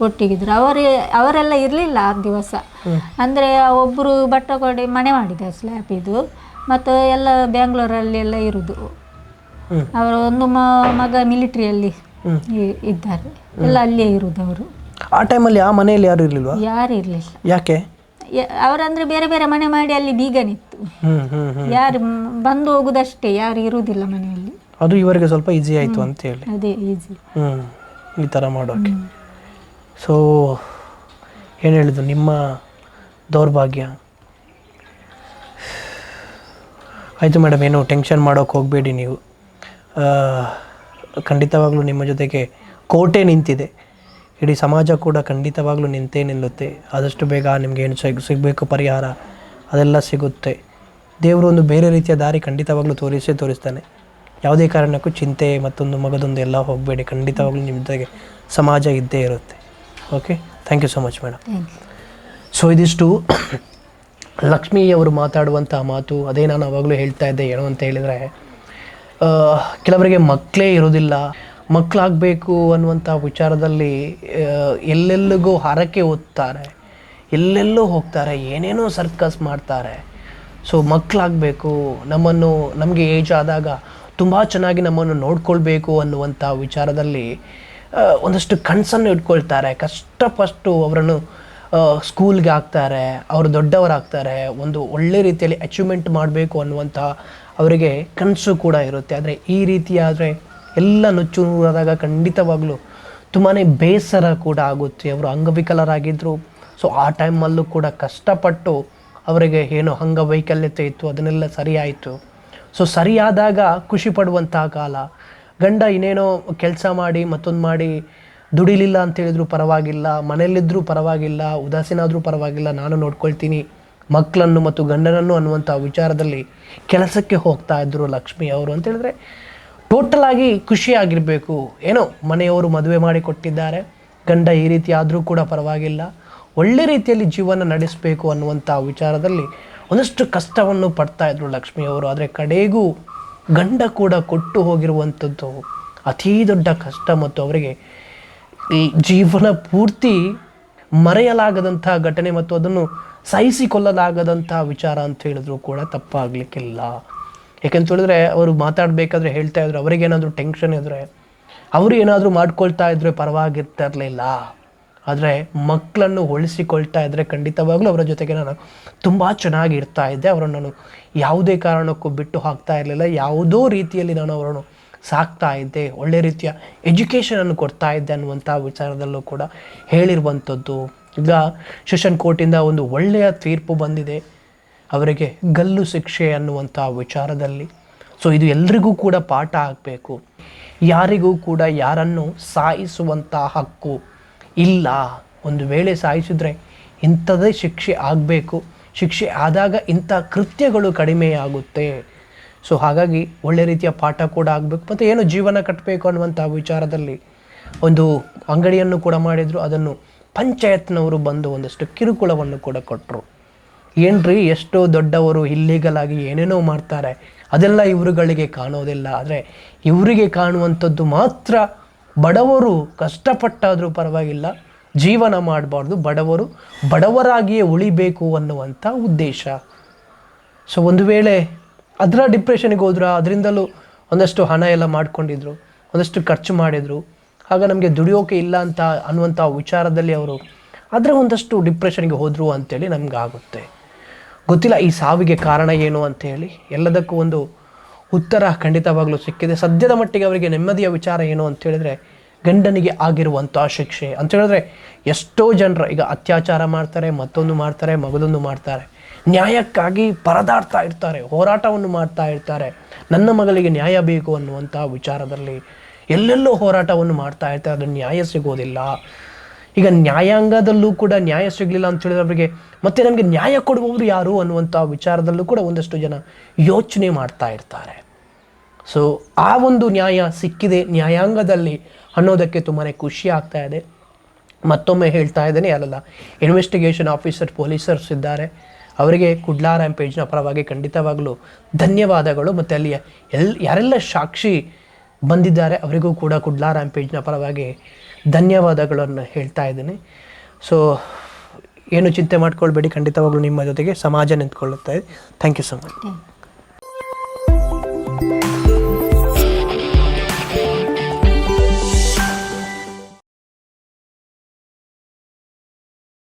ಒಟ್ಟಿಗಿದ್ರು. ಅವರೇ ಅವರೆಲ್ಲ ಇರಲಿಲ್ಲ ಆ ದಿವಸ. ಅಂದರೆ ಒಬ್ಬರು ಬಟ್ಟಕೊಡಿ ಮನೆ ಮಾಡಿದ ಸ್ಲ್ಯಾಪ್ ಇದು ಮತ್ತು ಎಲ್ಲ ಬ್ಯಾಂಗ್ಳೂರಲ್ಲಿ ಎಲ್ಲ ಇರುವುದು ಅವರು ಒಂದು ಮ- ಮಗ ಮಿಲಿಟ್ರಿಯಲ್ಲಿ ಇದ್ದಾರೆ. ಎಲ್ಲ ಅಲ್ಲೇ ಇರುವುದು ಅವರು. ಆ ಟೈಮಲ್ಲಿ ಆ ಮನೆಯಲ್ಲಿ ಯಾರು ಇರಲಿಲ್ವಾ? ಯಾರು ಇರಲಿಲ್ಲ. ಯಾಕೆ? ಅವರಂದ್ರೆ ಬೇರೆ ಬೇರೆ ಮನೆ ಮಾಡಿ ಅಲ್ಲಿ ಬೀಗನಿತ್ತು. ಹ್ಮ್ ಹ್ಮ್ ಹ್ಮ್. ಯಾರು ಮ್, ಬಂದು ಹೋಗುದಷ್ಟೇ ಯಾರು ಇರುವುದಿಲ್ಲ ಮನೆಯಲ್ಲಿ. ಅದು ಇವರಿಗೆ ಸ್ವಲ್ಪ ಈಸಿ ಆಯಿತು ಅಂತ ಹೇಳಿ. ಅದೇ ಈಜಿ ಹ್ಮ್ ಈ ಥರ ಮಾಡೋಕೆ. ಸೊ ಏನು ಹೇಳಿದ್ರು ನಿಮ್ಮ ದೌರ್ಭಾಗ್ಯ. ಆಯಿತು ಮೇಡಮ್ ಏನು ಟೆನ್ಷನ್ ಮಾಡೋಕೆ ಹೋಗಬೇಡಿ ನೀವು. ಖಂಡಿತವಾಗಲೂ ನಿಮ್ಮ ಜೊತೆಗೆ ಕೋಟೆ ನಿಂತಿದೆ. ಇಡೀ ಸಮಾಜ ಕೂಡ ಖಂಡಿತವಾಗ್ಲೂ ನಿಂತೇ ನಿಲ್ಲುತ್ತೆ. ಆದಷ್ಟು ಬೇಗ ನಿಮಗೆ ಏನು ಸಿಗ್ ಸಿಗಬೇಕು ಪರಿಹಾರ ಅದೆಲ್ಲ ಸಿಗುತ್ತೆ. ದೇವರು ಒಂದು ಬೇರೆ ರೀತಿಯ ದಾರಿ ಖಂಡಿತವಾಗ್ಲೂ ತೋರಿಸೇ ತೋರಿಸ್ತಾನೆ. ಯಾವುದೇ ಕಾರಣಕ್ಕೂ ಚಿಂತೆ ಮತ್ತೊಂದು ಮಗದೊಂದು ಎಲ್ಲ ಹೋಗಬೇಡಿ. ಖಂಡಿತವಾಗ್ಲೂ ನಿಮ್ಮ ಜೊತೆಗೆ ಸಮಾಜ ಇದ್ದೇ ಇರುತ್ತೆ. Okay thank you so much madam so ಇದಿಷ್ಟು ಲಕ್ಷ್ಮೀ ಅವರು ಮಾತಾಡುವಂಥ ಮಾತು ಅದೇ ನಾನು ಅವಾಗಲೂ ಹೇಳ್ತಾ ಇದ್ದೆ, ಏನು ಅಂತ ಹೇಳಿದರೆ ಕೆಲವರಿಗೆ ಮಕ್ಕಳೇ ಇರೋದಿಲ್ಲ ಮಕ್ಕಳಾಗಬೇಕು ಅನ್ನುವಂಥ ವಿಚಾರದಲ್ಲಿ ಎಲ್ಲೆಲ್ಲಿಗೂ ಹರಕೆ ಓದ್ತಾರೆ, ಎಲ್ಲೆಲ್ಲೋ ಹೋಗ್ತಾರೆ, ಏನೇನೋ ಸರ್ಕಸ್ ಮಾಡ್ತಾರೆ. ಸೊ ಮಕ್ಕಳಾಗಬೇಕು, ನಮ್ಮನ್ನು, ನಮಗೆ ಏಜ್ ಆದಾಗ ತುಂಬ ಚೆನ್ನಾಗಿ ನಮ್ಮನ್ನು ನೋಡ್ಕೊಳ್ಬೇಕು ಅನ್ನುವಂಥ ವಿಚಾರದಲ್ಲಿ ಒಂದಷ್ಟು ಕನಸನ್ನು ಇಟ್ಕೊಳ್ತಾರೆ. ಕಷ್ಟಪಟ್ಟು ಅವರನ್ನು ಸ್ಕೂಲ್ಗೆ ಹಾಕ್ತಾರೆ ಅವರು ದೊಡ್ಡವರಾಗ್ತಾರೆ, ಒಂದು ಒಳ್ಳೆ ರೀತಿಯಲ್ಲಿ ಅಚೀವ್ಮೆಂಟ್ ಮಾಡಬೇಕು ಅನ್ನುವಂಥ ಅವರಿಗೆ ಕನಸು ಕೂಡ ಇರುತ್ತೆ. ಆದರೆ ಈ ರೀತಿಯಾದರೆ ಎಲ್ಲ ನುಚ್ಚು ನೂರಾದಾಗ ಖಂಡಿತವಾಗಲೂ ತುಂಬಾ ಬೇಸರ ಕೂಡ ಆಗುತ್ತೆ. ಅವರು ಅಂಗವಿಕಲರಾಗಿದ್ದರು ಸೊ ಆ ಟೈಮಲ್ಲೂ ಕೂಡ ಕಷ್ಟಪಟ್ಟು ಅವರಿಗೆ ಏನೋ ಅಂಗವೈಕಲ್ಯತೆ ಇತ್ತು, ಅದನ್ನೆಲ್ಲ ಸರಿಯಾಯಿತು. ಸೊ ಸರಿಯಾದಾಗ ಖುಷಿ ಪಡುವಂತಹ ಕಾಲ. ಗಂಡ ಇನ್ನೇನೋ ಕೆಲಸ ಮಾಡಿ ಮತ್ತೊಂದು ಮಾಡಿ ದುಡಿಲಿಲ್ಲ ಅಂತ ಹೇಳಿದ್ರು ಪರವಾಗಿಲ್ಲ ಮನೆಯಲ್ಲಿದ್ದರೂ ಪರವಾಗಿಲ್ಲ ಉದಾಸೀನ ಆದರೂ ಪರವಾಗಿಲ್ಲ, ನಾನು ನೋಡ್ಕೊಳ್ತೀನಿ. ಮಕ್ಕಳನ್ನು ಮತ್ತು ಗಂಡನನ್ನು ಅನ್ನುವಂಥ ವಿಚಾರದಲ್ಲಿ ಕೆಲಸಕ್ಕೆ ಹೋಗ್ತಾ ಇದ್ದರು ಲಕ್ಷ್ಮಿ ಅವರು ಅಂತ ಹೇಳಿದ್ರೆ ಟೋಟಲ್ ಆಗಿ ಖುಷಿಯಾಗಿರಬೇಕು ಏನೋ ಮನೆಯವರು ಮದುವೆ ಮಾಡಿ ಕೊಟ್ಟಿದ್ದಾರೆ, ಗಂಡ ಈ ರೀತಿ ಆದರೂ ಕೂಡ ಪರವಾಗಿಲ್ಲ. ಒಳ್ಳೆ ರೀತಿಯಲ್ಲಿ ಜೀವನ ನಡೆಸಬೇಕು ಅನ್ನುವಂಥ ವಿಚಾರದಲ್ಲಿ ಒಂದಷ್ಟು ಕಷ್ಟವನ್ನು ಪಡ್ತಾ ಇದ್ರು ಲಕ್ಷ್ಮಿ ಅವರು. ಆದರೆ ಕಡೆಗೂ ಗಂಡ ಕೂಡ ಕೊಟ್ಟು ಹೋಗಿರುವಂಥದ್ದು ಅತೀ ದೊಡ್ಡ ಕಷ್ಟ ಮತ್ತು ಅವರಿಗೆ ಈ ಜೀವನ ಪೂರ್ತಿ ಮರೆಯಲಾಗದಂಥ ಘಟನೆ ಮತ್ತು ಅದನ್ನು ಸಹಿಸಿಕೊಳ್ಳಲಾಗದಂಥ ವಿಚಾರ ಅಂತ ಹೇಳಿದ್ರು ಕೂಡ ತಪ್ಪಾಗಲಿಕ್ಕಿಲ್ಲ. ಹೇಳಿದ್ರೆ ಅವರು ಮಾತಾಡಬೇಕಾದ್ರೆ ಹೇಳ್ತಾ ಇದ್ರು, ಅವರಿಗೇನಾದರೂ ಟೆನ್ಷನ್ ಇದ್ದರೆ ಅವರು ಏನಾದರೂ ಮಾಡ್ಕೊಳ್ತಾ ಇದ್ರೆ ಪರವಾಗಿರ್ತಿರಲಿಲ್ಲ. ಆದರೆ ಮಕ್ಕಳನ್ನು ಉಳಿಸಿಕೊಳ್ತಾ ಇದ್ದರೆ ಖಂಡಿತವಾಗ್ಲೂ ಅವರ ಜೊತೆಗೆ ನಾನು ತುಂಬ ಚೆನ್ನಾಗಿ ಇರ್ತಾ ಇದ್ದೆ. ಅವರನ್ನು ನಾನು ಯಾವುದೇ ಕಾರಣಕ್ಕೂ ಬಿಟ್ಟು ಹಾಕ್ತಾ ಇರಲಿಲ್ಲ. ಯಾವುದೋ ರೀತಿಯಲ್ಲಿ ನಾನು ಅವರನ್ನು ಸಾಕ್ತಾ ಇದ್ದೆ, ಒಳ್ಳೆ ರೀತಿಯ ಎಜುಕೇಷನನ್ನು ಕೊಡ್ತಾ ಇದ್ದೆ ಅನ್ನುವಂಥ ವಿಚಾರದಲ್ಲೂ ಕೂಡ ಹೇಳಿರುವಂಥದ್ದು. ಈಗ ಸೆಷನ್ ಕೋರ್ಟಿಂದ ಒಂದು ಒಳ್ಳೆಯ ತೀರ್ಪು ಬಂದಿದೆ. ಅವರಿಗೆ ಗಲ್ಲು ಶಿಕ್ಷೆ ಅನ್ನುವಂಥ ವಿಚಾರದಲ್ಲಿ. ಸೊ ಇದು ಎಲ್ರಿಗೂ ಕೂಡ ಪಾಠ ಆಗಬೇಕು. ಯಾರಿಗೂ ಕೂಡ ಯಾರನ್ನು ಸಾಯಿಸುವಂಥ ಹಕ್ಕು ಇಲ್ಲ. ಒಂದು ವೇಳೆ ಸಾಯಿಸಿದ್ರೆ ಇಂಥದೇ ಶಿಕ್ಷೆ ಆಗಬೇಕು. ಶಿಕ್ಷೆ ಆದಾಗ ಇಂಥ ಕೃತ್ಯಗಳು ಕಡಿಮೆಯಾಗುತ್ತೆ. ಸೊ ಹಾಗಾಗಿ ಒಳ್ಳೆ ರೀತಿಯ ಪಾಠ ಕೂಡ ಆಗಬೇಕು. ಮತ್ತು ಏನು ಜೀವನ ಕಟ್ಟಬೇಕು ಅನ್ನುವಂಥ ವಿಚಾರದಲ್ಲಿ ಒಂದು ಅಂಗಡಿಯನ್ನು ಕೂಡ ಮಾಡಿದರು. ಅದನ್ನು ಪಂಚಾಯತ್ನವರು ಬಂದು ಒಂದಷ್ಟು ಕಿರುಕುಳವನ್ನು ಕೂಡ ಕೊಟ್ಟರು ಏನ್ರಿ, ಎಷ್ಟೋ ದೊಡ್ಡವರು ಇಲ್ಲೀಗಲಾಗಿ ಏನೇನೋ ಮಾಡ್ತಾರೆ. ಅದೆಲ್ಲ ಇವರುಗಳಿಗೆ ಕಾಣೋದಿಲ್ಲ. ಆದರೆ ಇವರಿಗೆ ಕಾಣುವಂಥದ್ದು ಮಾತ್ರ ಬಡವರು ಕಷ್ಟಪಟ್ಟಾದರೂ ಪರವಾಗಿಲ್ಲ. ಜೀವನ ಮಾಡಬಾರ್ದು. ಬಡವರು ಬಡವರಾಗಿಯೇ ಉಳಿಬೇಕು ಅನ್ನುವಂಥ ಉದ್ದೇಶ. ಸೊ ಒಂದು ವೇಳೆ ಅದರ ಡಿಪ್ರೆಷನ್ಗೆ ಹೋದ್ರ, ಅದರಿಂದಲೂ ಒಂದಷ್ಟು ಹಣ ಎಲ್ಲ ಮಾಡ್ಕೊಂಡಿದ್ರು, ಒಂದಷ್ಟು ಖರ್ಚು ಮಾಡಿದರು. ಆಗ ನಮಗೆ ದುಡಿಯೋಕೆ ಇಲ್ಲ ಅಂತ ಅನ್ನುವಂಥ ವಿಚಾರದಲ್ಲಿ ಅವರು ಅದರ ಒಂದಷ್ಟು ಡಿಪ್ರೆಷನ್ಗೆ ಹೋದರು ಅಂತೇಳಿ ನಮ್ಗೆ ಆಗುತ್ತೆ. ಗೊತ್ತಿಲ್ಲ ಈ ಸಾವಿಗೆ ಕಾರಣ ಏನು ಅಂತೇಳಿ ಎಲ್ಲದಕ್ಕೂ ಒಂದು ಉತ್ತರ ಖಂಡಿತವಾಗಲೂ ಸಿಕ್ಕಿದೆ. ಸದ್ಯದ ಮಟ್ಟಿಗೆ ಅವರಿಗೆ ನೆಮ್ಮದಿಯ ವಿಚಾರ ಏನು ಅಂತ ಹೇಳಿದ್ರೆ ಗಂಡನಿಗೆ ಆಗಿರುವಂಥ ಶಿಕ್ಷೆ. ಅಂತ ಹೇಳಿದ್ರೆ ಎಷ್ಟೋ ಜನರು ಈಗ ಅತ್ಯಾಚಾರ ಮಾಡ್ತಾರೆ, ಮತ್ತೊಂದು ಮಾಡ್ತಾರೆ, ಮಗದೊಂದು ಮಾಡ್ತಾರೆ. ನ್ಯಾಯಕ್ಕಾಗಿ ಪರದಾಡ್ತಾ ಇರ್ತಾರೆ, ಹೋರಾಟವನ್ನು ಮಾಡ್ತಾ ಇರ್ತಾರೆ. ನನ್ನ ಮಗಳಿಗೆ ನ್ಯಾಯ ಬೇಕು ಅನ್ನುವಂಥ ವಿಚಾರದಲ್ಲಿ ಎಲ್ಲೆಲ್ಲೋ ಹೋರಾಟವನ್ನು ಮಾಡ್ತಾ ಇರ್ತಾರೆ ಅದು ನ್ಯಾಯ ಸಿಗೋದಿಲ್ಲ. ಈಗ ನ್ಯಾಯಾಂಗದಲ್ಲೂ ಕೂಡ ನ್ಯಾಯ ಸಿಗಲಿಲ್ಲ ಅಂತ ಹೇಳಿದ್ರೆ ಅವರಿಗೆ ಮತ್ತೆ ನಮಗೆ ನ್ಯಾಯ ಕೊಡುವವರು ಯಾರು ಅನ್ನುವಂಥ ವಿಚಾರದಲ್ಲೂ ಕೂಡ ಒಂದಷ್ಟು ಜನ ಯೋಚನೆ ಮಾಡ್ತಾ ಇರ್ತಾರೆ. ಸೊ ಆ ಒಂದು ನ್ಯಾಯ ಸಿಕ್ಕಿದೆ, ನ್ಯಾಯಾಂಗದಲ್ಲಿ ಅನ್ನೋದಕ್ಕೆ ತುಂಬಾ ಖುಷಿ ಆಗ್ತಾ ಇದೆ. ಮತ್ತೊಮ್ಮೆ ಹೇಳ್ತಾ ಇದ್ದೇನೆ ಅಲ್ಲಲ್ಲ ಇನ್ವೆಸ್ಟಿಗೇಷನ್ ಆಫೀಸರ್ ಪೊಲೀಸರ್ಸ್ ಇದ್ದಾರೆ. ಅವರಿಗೆ ಕುಡ್ಲಾ ರ್ಯಾಂಪೇಜ್ನ ಪರವಾಗಿ ಖಂಡಿತವಾಗಲೂ ಧನ್ಯವಾದಗಳು. ಮತ್ತು ಅಲ್ಲಿಯ ಎಲ್, ಯಾರೆಲ್ಲ ಸಾಕ್ಷಿ ಬಂದಿದ್ದಾರೆ ಅವರಿಗೂ ಕೂಡ ಕುಡ್ಲಾ ರ್ಯಾಂಪೇಜ್ನ ಪರವಾಗಿ ಧನ್ಯವಾದಗಳನ್ನು ಹೇಳ್ತಾ ಇದ್ದೀನಿ. ಸೊ ಏನು ಚಿಂತೆ ಮಾಡ್ಕೊಳ್ಬೇಡಿ, ಖಂಡಿತವಾಗಲೂ ನಿಮ್ಮ ಜೊತೆಗೆ ಸಮಾಜ ನಿಂತ್ಕೊಳ್ಳುತ್ತೆ ಥ್ಯಾಂಕ್ ಯು ಸೊ ಮಚ್